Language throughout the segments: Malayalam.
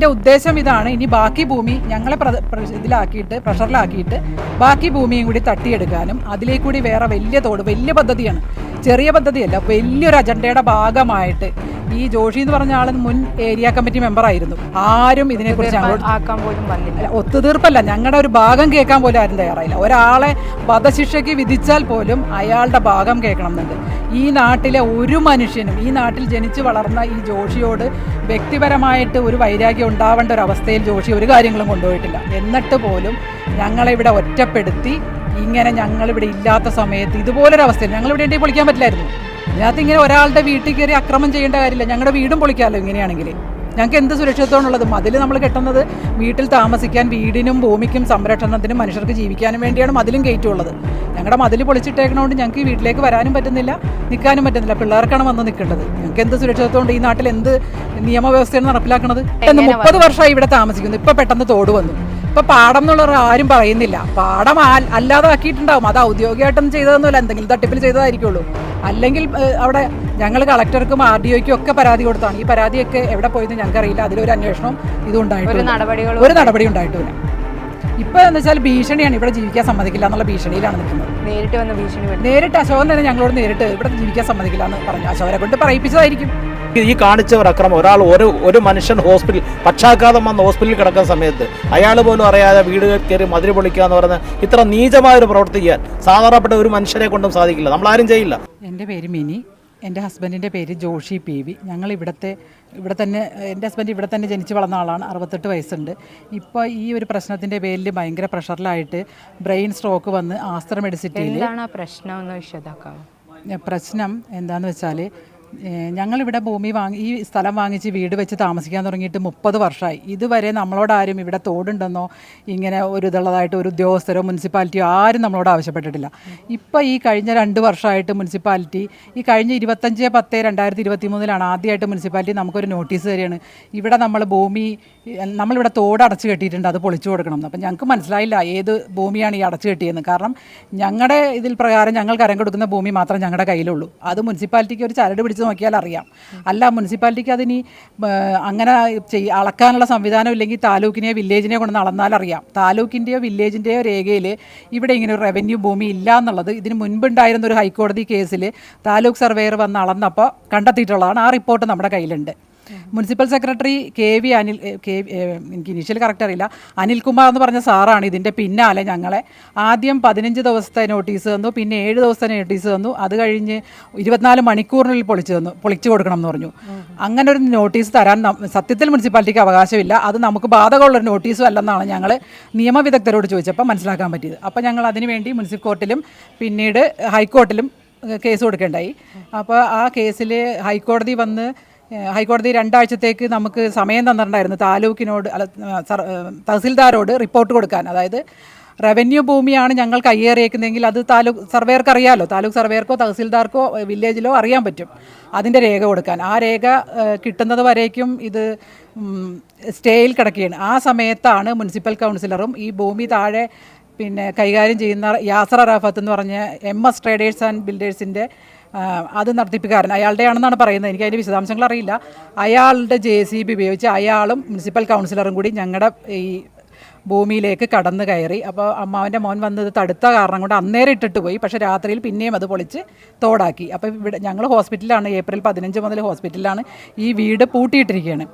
ഇതിന്റെ ഉദ്ദേശം ഇതാണ്. ഇനി ബാക്കി ഭൂമി ഞങ്ങളെ ഇതിലാക്കിയിട്ട് പ്രഷറിലാക്കിയിട്ട് ബാക്കി ഭൂമിയും കൂടി തട്ടിയെടുക്കാനും അതിലേക്ക് കൂടി വേറെ വലിയ തോട് വലിയ പദ്ധതിയാണ്. ചെറിയ പദ്ധതിയല്ല വലിയൊരു അജണ്ടയുടെ ഭാഗമായിട്ട് ഈ ജോഷി എന്ന് പറഞ്ഞ ആൾ മുൻ ഏരിയ കമ്മിറ്റി മെമ്പർ ആയിരുന്നു. ആരും ഇതിനെക്കുറിച്ച് കുറിച്ച് ഒത്തുതീർപ്പല്ല ഞങ്ങളുടെ ഒരു ഭാഗം കേൾക്കാൻ പോലും ആരും തയ്യാറായില്ല. ഒരാളെ വധശിക്ഷയ്ക്ക് വിധിച്ചാൽ പോലും അയാളുടെ ഭാഗം കേൾക്കണം എന്നുണ്ട്. ഈ നാട്ടിലെ ഒരു മനുഷ്യനും ഈ നാട്ടിൽ ജനിച്ചു വളർന്ന ഈ ജോഷിയോട് വ്യക്തിപരമായിട്ട് ഒരു വൈരാഗ്യം ഉണ്ടാവേണ്ട ഒരു അവസ്ഥയിൽ ജോഷി ഒരു കാര്യങ്ങളും കൊണ്ടുപോയിട്ടില്ല. എന്നിട്ട് പോലും ഞങ്ങളെ ഇവിടെ ഒറ്റപ്പെടുത്തി ഇങ്ങനെ ഞങ്ങളിവിടെ ഇല്ലാത്ത സമയത്ത് ഇതുപോലൊരു ഞങ്ങൾ ഞങ്ങളിവിടെ ഉണ്ടെങ്കിൽ പൊളിക്കാൻ പറ്റില്ലായിരുന്നു. ഇതിനകത്ത് ഇങ്ങനെ ഒരാളുടെ വീട്ടിൽ കയറി അക്രമം ചെയ്യേണ്ട കാര്യമില്ല. ഞങ്ങളുടെ വീടും പൊളിക്കാമല്ലോ ഇങ്ങനെയാണെങ്കിൽ. ഞങ്ങൾക്ക് എന്ത് സുരക്ഷിതത്വമാണുള്ളത്? മതിൽ നമ്മൾ കെട്ടുന്നത് വീട്ടിൽ താമസിക്കാൻ വീടിനും ഭൂമിക്കും സംരക്ഷണത്തിനും മനുഷ്യർക്ക് ജീവിക്കാനും വേണ്ടിയാണ് മതിലും കയറ്റുള്ളത്. ഞങ്ങളുടെ മതിൽ പൊളിച്ചിട്ടേക്കണോണ്ട് ഞങ്ങൾക്ക് ഈ വീട്ടിലേക്ക് വരാനും പറ്റുന്നില്ല നിൽക്കാനും പറ്റുന്നില്ല. പിള്ളേർക്കാണ് വന്ന് നിൽക്കേണ്ടത് ഞങ്ങൾക്ക് എന്ത് സുരക്ഷിതത്വമുണ്ട്? ഈ നാട്ടിൽ എന്ത് നിയമവ്യവസ്ഥയാണ് നടപ്പിലാക്കുന്നത് എന്ന് മുപ്പത് വർഷമായി ഇവിടെ താമസിക്കുന്നു. ഇപ്പം പെട്ടെന്ന് തോട് വന്നു. ഇപ്പം പാടം എന്നുള്ളവർ ആരും പറയുന്നില്ല. പാടം അല്ലാതാക്കിയിട്ടുണ്ടാവും. അത് ഔദ്യോഗികമായിട്ടൊന്നും ചെയ്തതൊന്നുമില്ല. എന്തെങ്കിലും തട്ടിപ്പിൽ ചെയ്തതായിരിക്കുള്ളൂ. അല്ലെങ്കിൽ അവിടെ ഞങ്ങൾ കളക്ടർക്കും ആർ ഡി ഒക്കും ഒക്കെ പരാതി കൊടുത്താണ്. ഈ പരാതിയൊക്കെ എവിടെ പോയെന്ന് ഞങ്ങൾക്കറിയില്ല. അതിലൊരു അന്വേഷണം ഇതും ഒരു നടപടി ഉണ്ടായിട്ടില്ല. ഇപ്പൊ എന്ന് വെച്ചാൽ ഭീഷണിയാണ്. ഇവിടെ ജീവിക്കാൻ സമ്മതിക്കില്ല എന്നുള്ള ഭീഷണിയിലാണ് നിൽക്കുന്നത്. നേരിട്ട് വന്ന ഭീഷണി നേരിട്ട് അശോകൻ തന്നെ ഞങ്ങളോട് നേരിട്ട് ഇവിടെ ജീവിക്കാൻ സമ്മതിക്കില്ല എന്ന് പറഞ്ഞു. അശോകനെ കൊണ്ട് പറയിപ്പിച്ചതായിരിക്കും. ഈ കാണിച്ചവർ അക്രമം. ഒരാൾ ഒരു ഒരു മനുഷ്യൻ ഹോസ്പിറ്റൽ പക്ഷാഘാതം വന്ന ഹോസ്പിറ്റലിൽ കിടക്കുന്ന സമയത്ത് അയാൾ പോലും അറിയാതെ വീട് കയറി മതിൽ പൊളിക്കുക എന്ന് പറഞ്ഞ ഇത്ര നീചമായ ഒരു പ്രവൃത്തി ചെയ്യാൻ സാധാരണപ്പെട്ട ഒരു മനുഷ്യരെ കൊണ്ടും സാധിക്കില്ല. ആരും ചെയ്യില്ല. എന്റെ പേര് മിനി. എന്റെ ഹസ്ബൻഡിന്റെ പേര് ജോഷി പി വി. ഞങ്ങൾ ഇവിടുത്തെ ഇവിടെ തന്നെ എന്റെ ഹസ്ബൻഡ് ഇവിടെ തന്നെ ജനിച്ച് വളർന്ന ആളാണ്. അറുപത്തെട്ട് വയസ്സുണ്ട്. ഇപ്പോൾ ഈ ഒരു പ്രശ്നത്തിന്റെ പേരിൽ ഭയങ്കര പ്രഷറിലായിട്ട് ബ്രെയിൻ സ്ട്രോക്ക് വന്ന് ആസ്ത്ര മെഡിസിറ്റിയിൽ എന്താണ് ആ പ്രശ്നം? എന്താണെന്ന് പ്രശ്നം എന്താന്ന് വെച്ചാൽ ഞങ്ങളിവിടെ ഭൂമി വാങ്ങി ഈ സ്ഥലം വാങ്ങിച്ച് വീട് വെച്ച് താമസിക്കാൻ തുടങ്ങിയിട്ട് മുപ്പത് വർഷമായി ഇതുവരെ നമ്മളോട് ആരും ഇവിടെ തോടുണ്ടെന്നോ ഇങ്ങനെ ഒരു ഇതുള്ളതായിട്ട് ഒരു ഉദ്യോഗസ്ഥരോ മുനിസിപ്പാലിറ്റിയോ ആരും നമ്മളോട് ആവശ്യപ്പെട്ടിട്ടില്ല. ഇപ്പോൾ ഈ കഴിഞ്ഞ രണ്ട് വർഷമായിട്ട് മുനിസിപ്പാലിറ്റി ഈ കഴിഞ്ഞ ഇരുപത്തഞ്ച് പത്ത് രണ്ടായിരത്തി ഇരുപത്തി മൂന്നിലാണ് ആദ്യമായിട്ട് മുനിസിപ്പാലിറ്റി നമുക്കൊരു നോട്ടീസ് തരികയാണ്. ഇവിടെ നമ്മൾ ഭൂമി നമ്മളിവിടെ തോട് അടച്ചു കെട്ടിയിട്ടുണ്ട് അത് പൊളിച്ചു കൊടുക്കണം. അപ്പം ഞങ്ങൾക്ക് മനസ്സിലായില്ല ഏത് ഭൂമിയാണ് ഈ അടച്ചു കെട്ടിയെന്ന് കാരണം ഞങ്ങളുടെ ഇതിൽ പ്രകാരം ഞങ്ങൾ കരം കൊടുക്കുന്ന ഭൂമി മാത്രം ഞങ്ങളുടെ കയ്യിലുള്ളൂ. അത് മുനിസിപ്പാലിറ്റിക്ക് ഒരു ചരട് പിടിച്ച് നോക്കിയാൽ അറിയാം. അല്ല മുനിസിപ്പാലിറ്റിക്ക് അതിനി അങ്ങനെ ചെയ്യ അളക്കാനുള്ള സംവിധാനം ഇല്ലെങ്കിൽ താലൂക്കിനെയോ വില്ലേജിനെയോ കൊണ്ട് അളന്നാൽ അറിയാം. താലൂക്കിന്റെയോ വില്ലേജിന്റെയോ രേഖയിൽ ഇവിടെ ഇങ്ങനെ ഒരു റവന്യൂ ഭൂമി ഇല്ല എന്നുള്ളത് ഇതിന് മുൻപുണ്ടായിരുന്ന ഒരു ഹൈക്കോടതി കേസിൽ താലൂക്ക് സർവേയർ വന്ന് അളന്നപ്പോൾ കണ്ടെത്തിയിട്ടുള്ളതാണ്. ആ റിപ്പോർട്ട് നമ്മുടെ കയ്യിലുണ്ട്. Municipal secretary K V Anil K എനിക്ക് ഇനീഷ്യൽ കറക്റ്റ് അറിയില്ല. അനിൽകുമാർ എന്ന് പറഞ്ഞ സാറാണ് ഇതിന്റെ പിന്നാലെ ഞങ്ങളെ. ആദ്യം പതിനഞ്ച് ദിവസത്തെ നോട്ടീസ് തന്നു പിന്നെ ഏഴ് ദിവസത്തെ നോട്ടീസ് തന്നു. അത് കഴിഞ്ഞ് ഇരുപത്തിനാല് മണിക്കൂറിനുള്ളിൽ പൊളിച്ചു തന്നു പൊളിച്ചു കൊടുക്കണം എന്ന് പറഞ്ഞു. അങ്ങനെ ഒരു നോട്ടീസ് തരാൻ സത്യത്തിൽ മുനിസിപ്പാലിറ്റിക്ക് അവകാശമില്ല. അത് നമുക്ക് ബാധകമുള്ളൊരു നോട്ടീസും അല്ലെന്നാണ് ഞങ്ങൾ നിയമവിദഗ്ധരോട് ചോദിച്ചപ്പോൾ മനസ്സിലാക്കാൻ പറ്റിയത്. അപ്പോൾ ഞങ്ങൾ അതിനുവേണ്ടി മുനിസിപ്പൽ കോർട്ടിലും പിന്നീട് ഹൈക്കോർട്ടിലും കേസ് കൊടുക്കേണ്ടായി. അപ്പോൾ ആ കേസിൽ ഹൈക്കോടതി വന്ന് ഹൈക്കോടതി രണ്ടാഴ്ചത്തേക്ക് നമുക്ക് സമയം തന്നിട്ടുണ്ടായിരുന്നു. താലൂക്കിനോട് അല്ല തഹസിൽദാരോട് റിപ്പോർട്ട് കൊടുക്കാൻ. അതായത് റവന്യൂ ഭൂമിയാണ് ഞങ്ങൾ കയ്യേറിയേക്കുന്നതെങ്കിൽ അത് താലൂക്ക് സർവേയർക്ക് അറിയാമല്ലോ താലൂക്ക് സർവേയർക്കോ തഹസിൽദാർക്കോ വില്ലേജിലോ അറിയാൻ പറ്റും അതിന്റെ രേഖ കൊടുക്കാൻ. ആ രേഖ കിട്ടുന്നത് വരേക്കും ഇത് സ്റ്റേയിൽ കിടക്കുകയാണ്. ആ സമയത്താണ് മുനിസിപ്പൽ കൗൺസിലറും ഈ ഭൂമി താഴെ പിന്നെ കൈകാര്യം ചെയ്യുന്ന യാസർ അറാഫത്ത് എന്ന് പറഞ്ഞ എം എസ് ട്രേഡേഴ്സ് ആൻഡ് ബിൽഡേഴ്സിന്റെ അത് അയാളുടെ അയാളുടെയാണെന്നാണ് പറയുന്നത്. എനിക്ക് അതിന്റെ വിശദാംശങ്ങൾ അറിയില്ല. അയാളുടെ ജെ സി ബി ഉപയോഗിച്ച് അയാളും മുനിസിപ്പൽ കൗൺസിലറും കൂടി ഞങ്ങളുടെ ഈ ഭൂമിയിലേക്ക് കടന്നു കയറി. അപ്പോൾ അമ്മാവന്റെ മോൻ വന്നത് തടുത്ത കാരണം കൊണ്ട് അന്നേരം ഇട്ടിട്ട് പോയി. പക്ഷേ രാത്രിയിൽ പിന്നെയും അത് പൊളിച്ച് തോടാക്കി. അപ്പോൾ ഇവിടെ ഞങ്ങൾ ഹോസ്പിറ്റലിലാണ്. ഏപ്രിൽ പതിനഞ്ച് മുതൽ ഹോസ്പിറ്റലിലാണ് ഈ വീട് പൂട്ടിയിട്ടിരിക്കുകയാണ്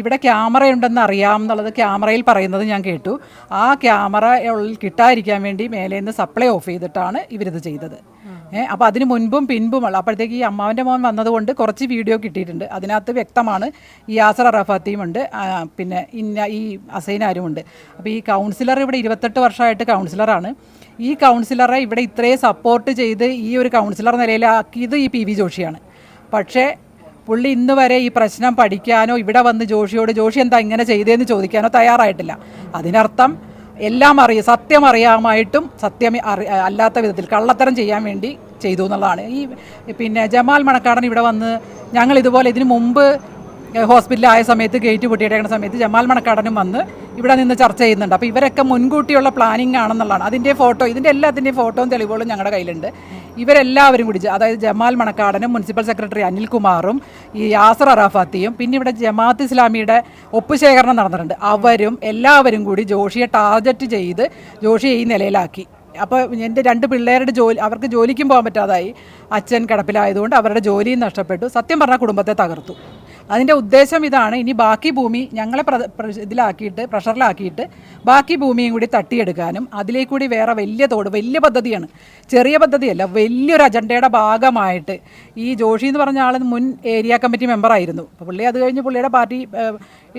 ഇവിടെ ക്യാമറ ഉണ്ടെന്ന് അറിയാം എന്നുള്ളത് ക്യാമറയിൽ പറയുന്നത് ഞാൻ കേട്ടു. ആ ക്യാമറ കിട്ടാതിരിക്കാൻ വേണ്ടി മേലേന്ന് സപ്ലൈ ഓഫ് ചെയ്തിട്ടാണ് ഇവരിത് ചെയ്തത്. ഏഹ് അപ്പോൾ അതിന് മുൻപും പിൻപുമുള്ള അപ്പോഴത്തേക്ക് ഈ അമ്മാവന്റെ മോൻ വന്നതുകൊണ്ട് കുറച്ച് വീഡിയോ കിട്ടിയിട്ടുണ്ട്. അതിനകത്ത് വ്യക്തമാണ് ഈ യാസർ അറഫാത്തിയും ഉണ്ട്. പിന്നെ ഇന്ന ഈ അസൈനാരും ഉണ്ട്. അപ്പോൾ ഈ കൗൺസിലർ ഇവിടെ ഇരുപത്തെട്ട് വർഷമായിട്ട് കൗൺസിലറാണ് ഈ കൗൺസിലറെ ഇവിടെ ഇത്രയും സപ്പോർട്ട് ചെയ്ത് ഈ ഒരു കൗൺസിലർ നിലയിലാക്കിയത് ഈ പി വി ജോഷിയാണ്. പക്ഷേ പുള്ളി ഇന്ന് വരെ ഈ പ്രശ്നം പഠിക്കാനോ ഇവിടെ വന്ന് ജോഷിയോട് ജോഷി എന്താ ഇങ്ങനെ ചെയ്തതെന്ന് ചോദിക്കാനോ തയ്യാറായിട്ടില്ല. അതിനർത്ഥം എല്ലാം അറിയ സത്യം അറിയാമായിട്ടും സത്യം അല്ലാത്ത വിധത്തിൽ കള്ളത്തരം ചെയ്യാൻ വേണ്ടി ചെയ്തു എന്നുള്ളതാണ്. ഈ പിന്നെ ജമാൽ മണക്കാടൻ ഇവിടെ വന്ന് ഞങ്ങൾ ഇതുപോലെ ഇതിനു മുമ്പ് ഹോസ്പിറ്റലായ സമയത്ത് ഗേറ്റ് പൊട്ടിയിട്ടേക്കുന്ന സമയത്ത് ജമാൽ മണക്കാടനും വന്ന് ഇവിടെ നിന്ന് ചർച്ച ചെയ്യുന്നുണ്ട്. അപ്പോൾ ഇവരൊക്കെ മുൻകൂട്ടിയുള്ള പ്ലാനിങ് ആണെന്നുള്ളതാണ്. അതിന്റെ ഫോട്ടോ ഇതിന്റെ എല്ലാത്തിന്റെയും ഫോട്ടോയും തെളിവുകളും ഞങ്ങളുടെ കയ്യിലുണ്ട്. ഇവരെല്ലാവരും കൂടി അതായത് ജമാൽ മണക്കാടനും മുനിസിപ്പൽ സെക്രട്ടറി അനിൽകുമാറും ഈ യാസർ അറാഫാത്തിയും പിന്നെ ഇവിടെ ജമാഅത്ത് ഇസ്ലാമിയുടെ ഒപ്പുശേഖരണം നടന്നിട്ടുണ്ട്. അവരും എല്ലാവരും കൂടി ജോഷിയെ ടാർഗറ്റ് ചെയ്ത് ജോഷിയെ ഈ നിലയിലാക്കി. അപ്പോൾ എന്റെ രണ്ട് പിള്ളേരുടെ ജോലി അവർക്ക് ജോലിക്കും പോകാൻ പറ്റാതായി. അച്ഛൻ കിടപ്പിലായതുകൊണ്ട് അവരുടെ ജോലിയും നഷ്ടപ്പെട്ടു. സത്യം പറഞ്ഞാൽ കുടുംബത്തെ തകർത്തു. അതിന്റെ ഉദ്ദേശം ഇതാണ് ഇനി ബാക്കി ഭൂമി ഞങ്ങളെ ഇതിലാക്കിയിട്ട് പ്രഷറിലാക്കിയിട്ട് ബാക്കി ഭൂമിയും കൂടി തട്ടിയെടുക്കാനും അതിലേക്ക് കൂടി വേറെ വലിയ തോട് വലിയ പദ്ധതിയാണ് ചെറിയ പദ്ധതിയല്ല വലിയൊരു അജണ്ടയുടെ ഭാഗമായിട്ട് ഈ ജോഷി എന്ന് പറഞ്ഞ ആൾ മുൻ ഏരിയ കമ്മിറ്റി മെമ്പറായിരുന്നു അപ്പോൾ പുള്ളി അത് കഴിഞ്ഞ് പുള്ളിയുടെ പാർട്ടി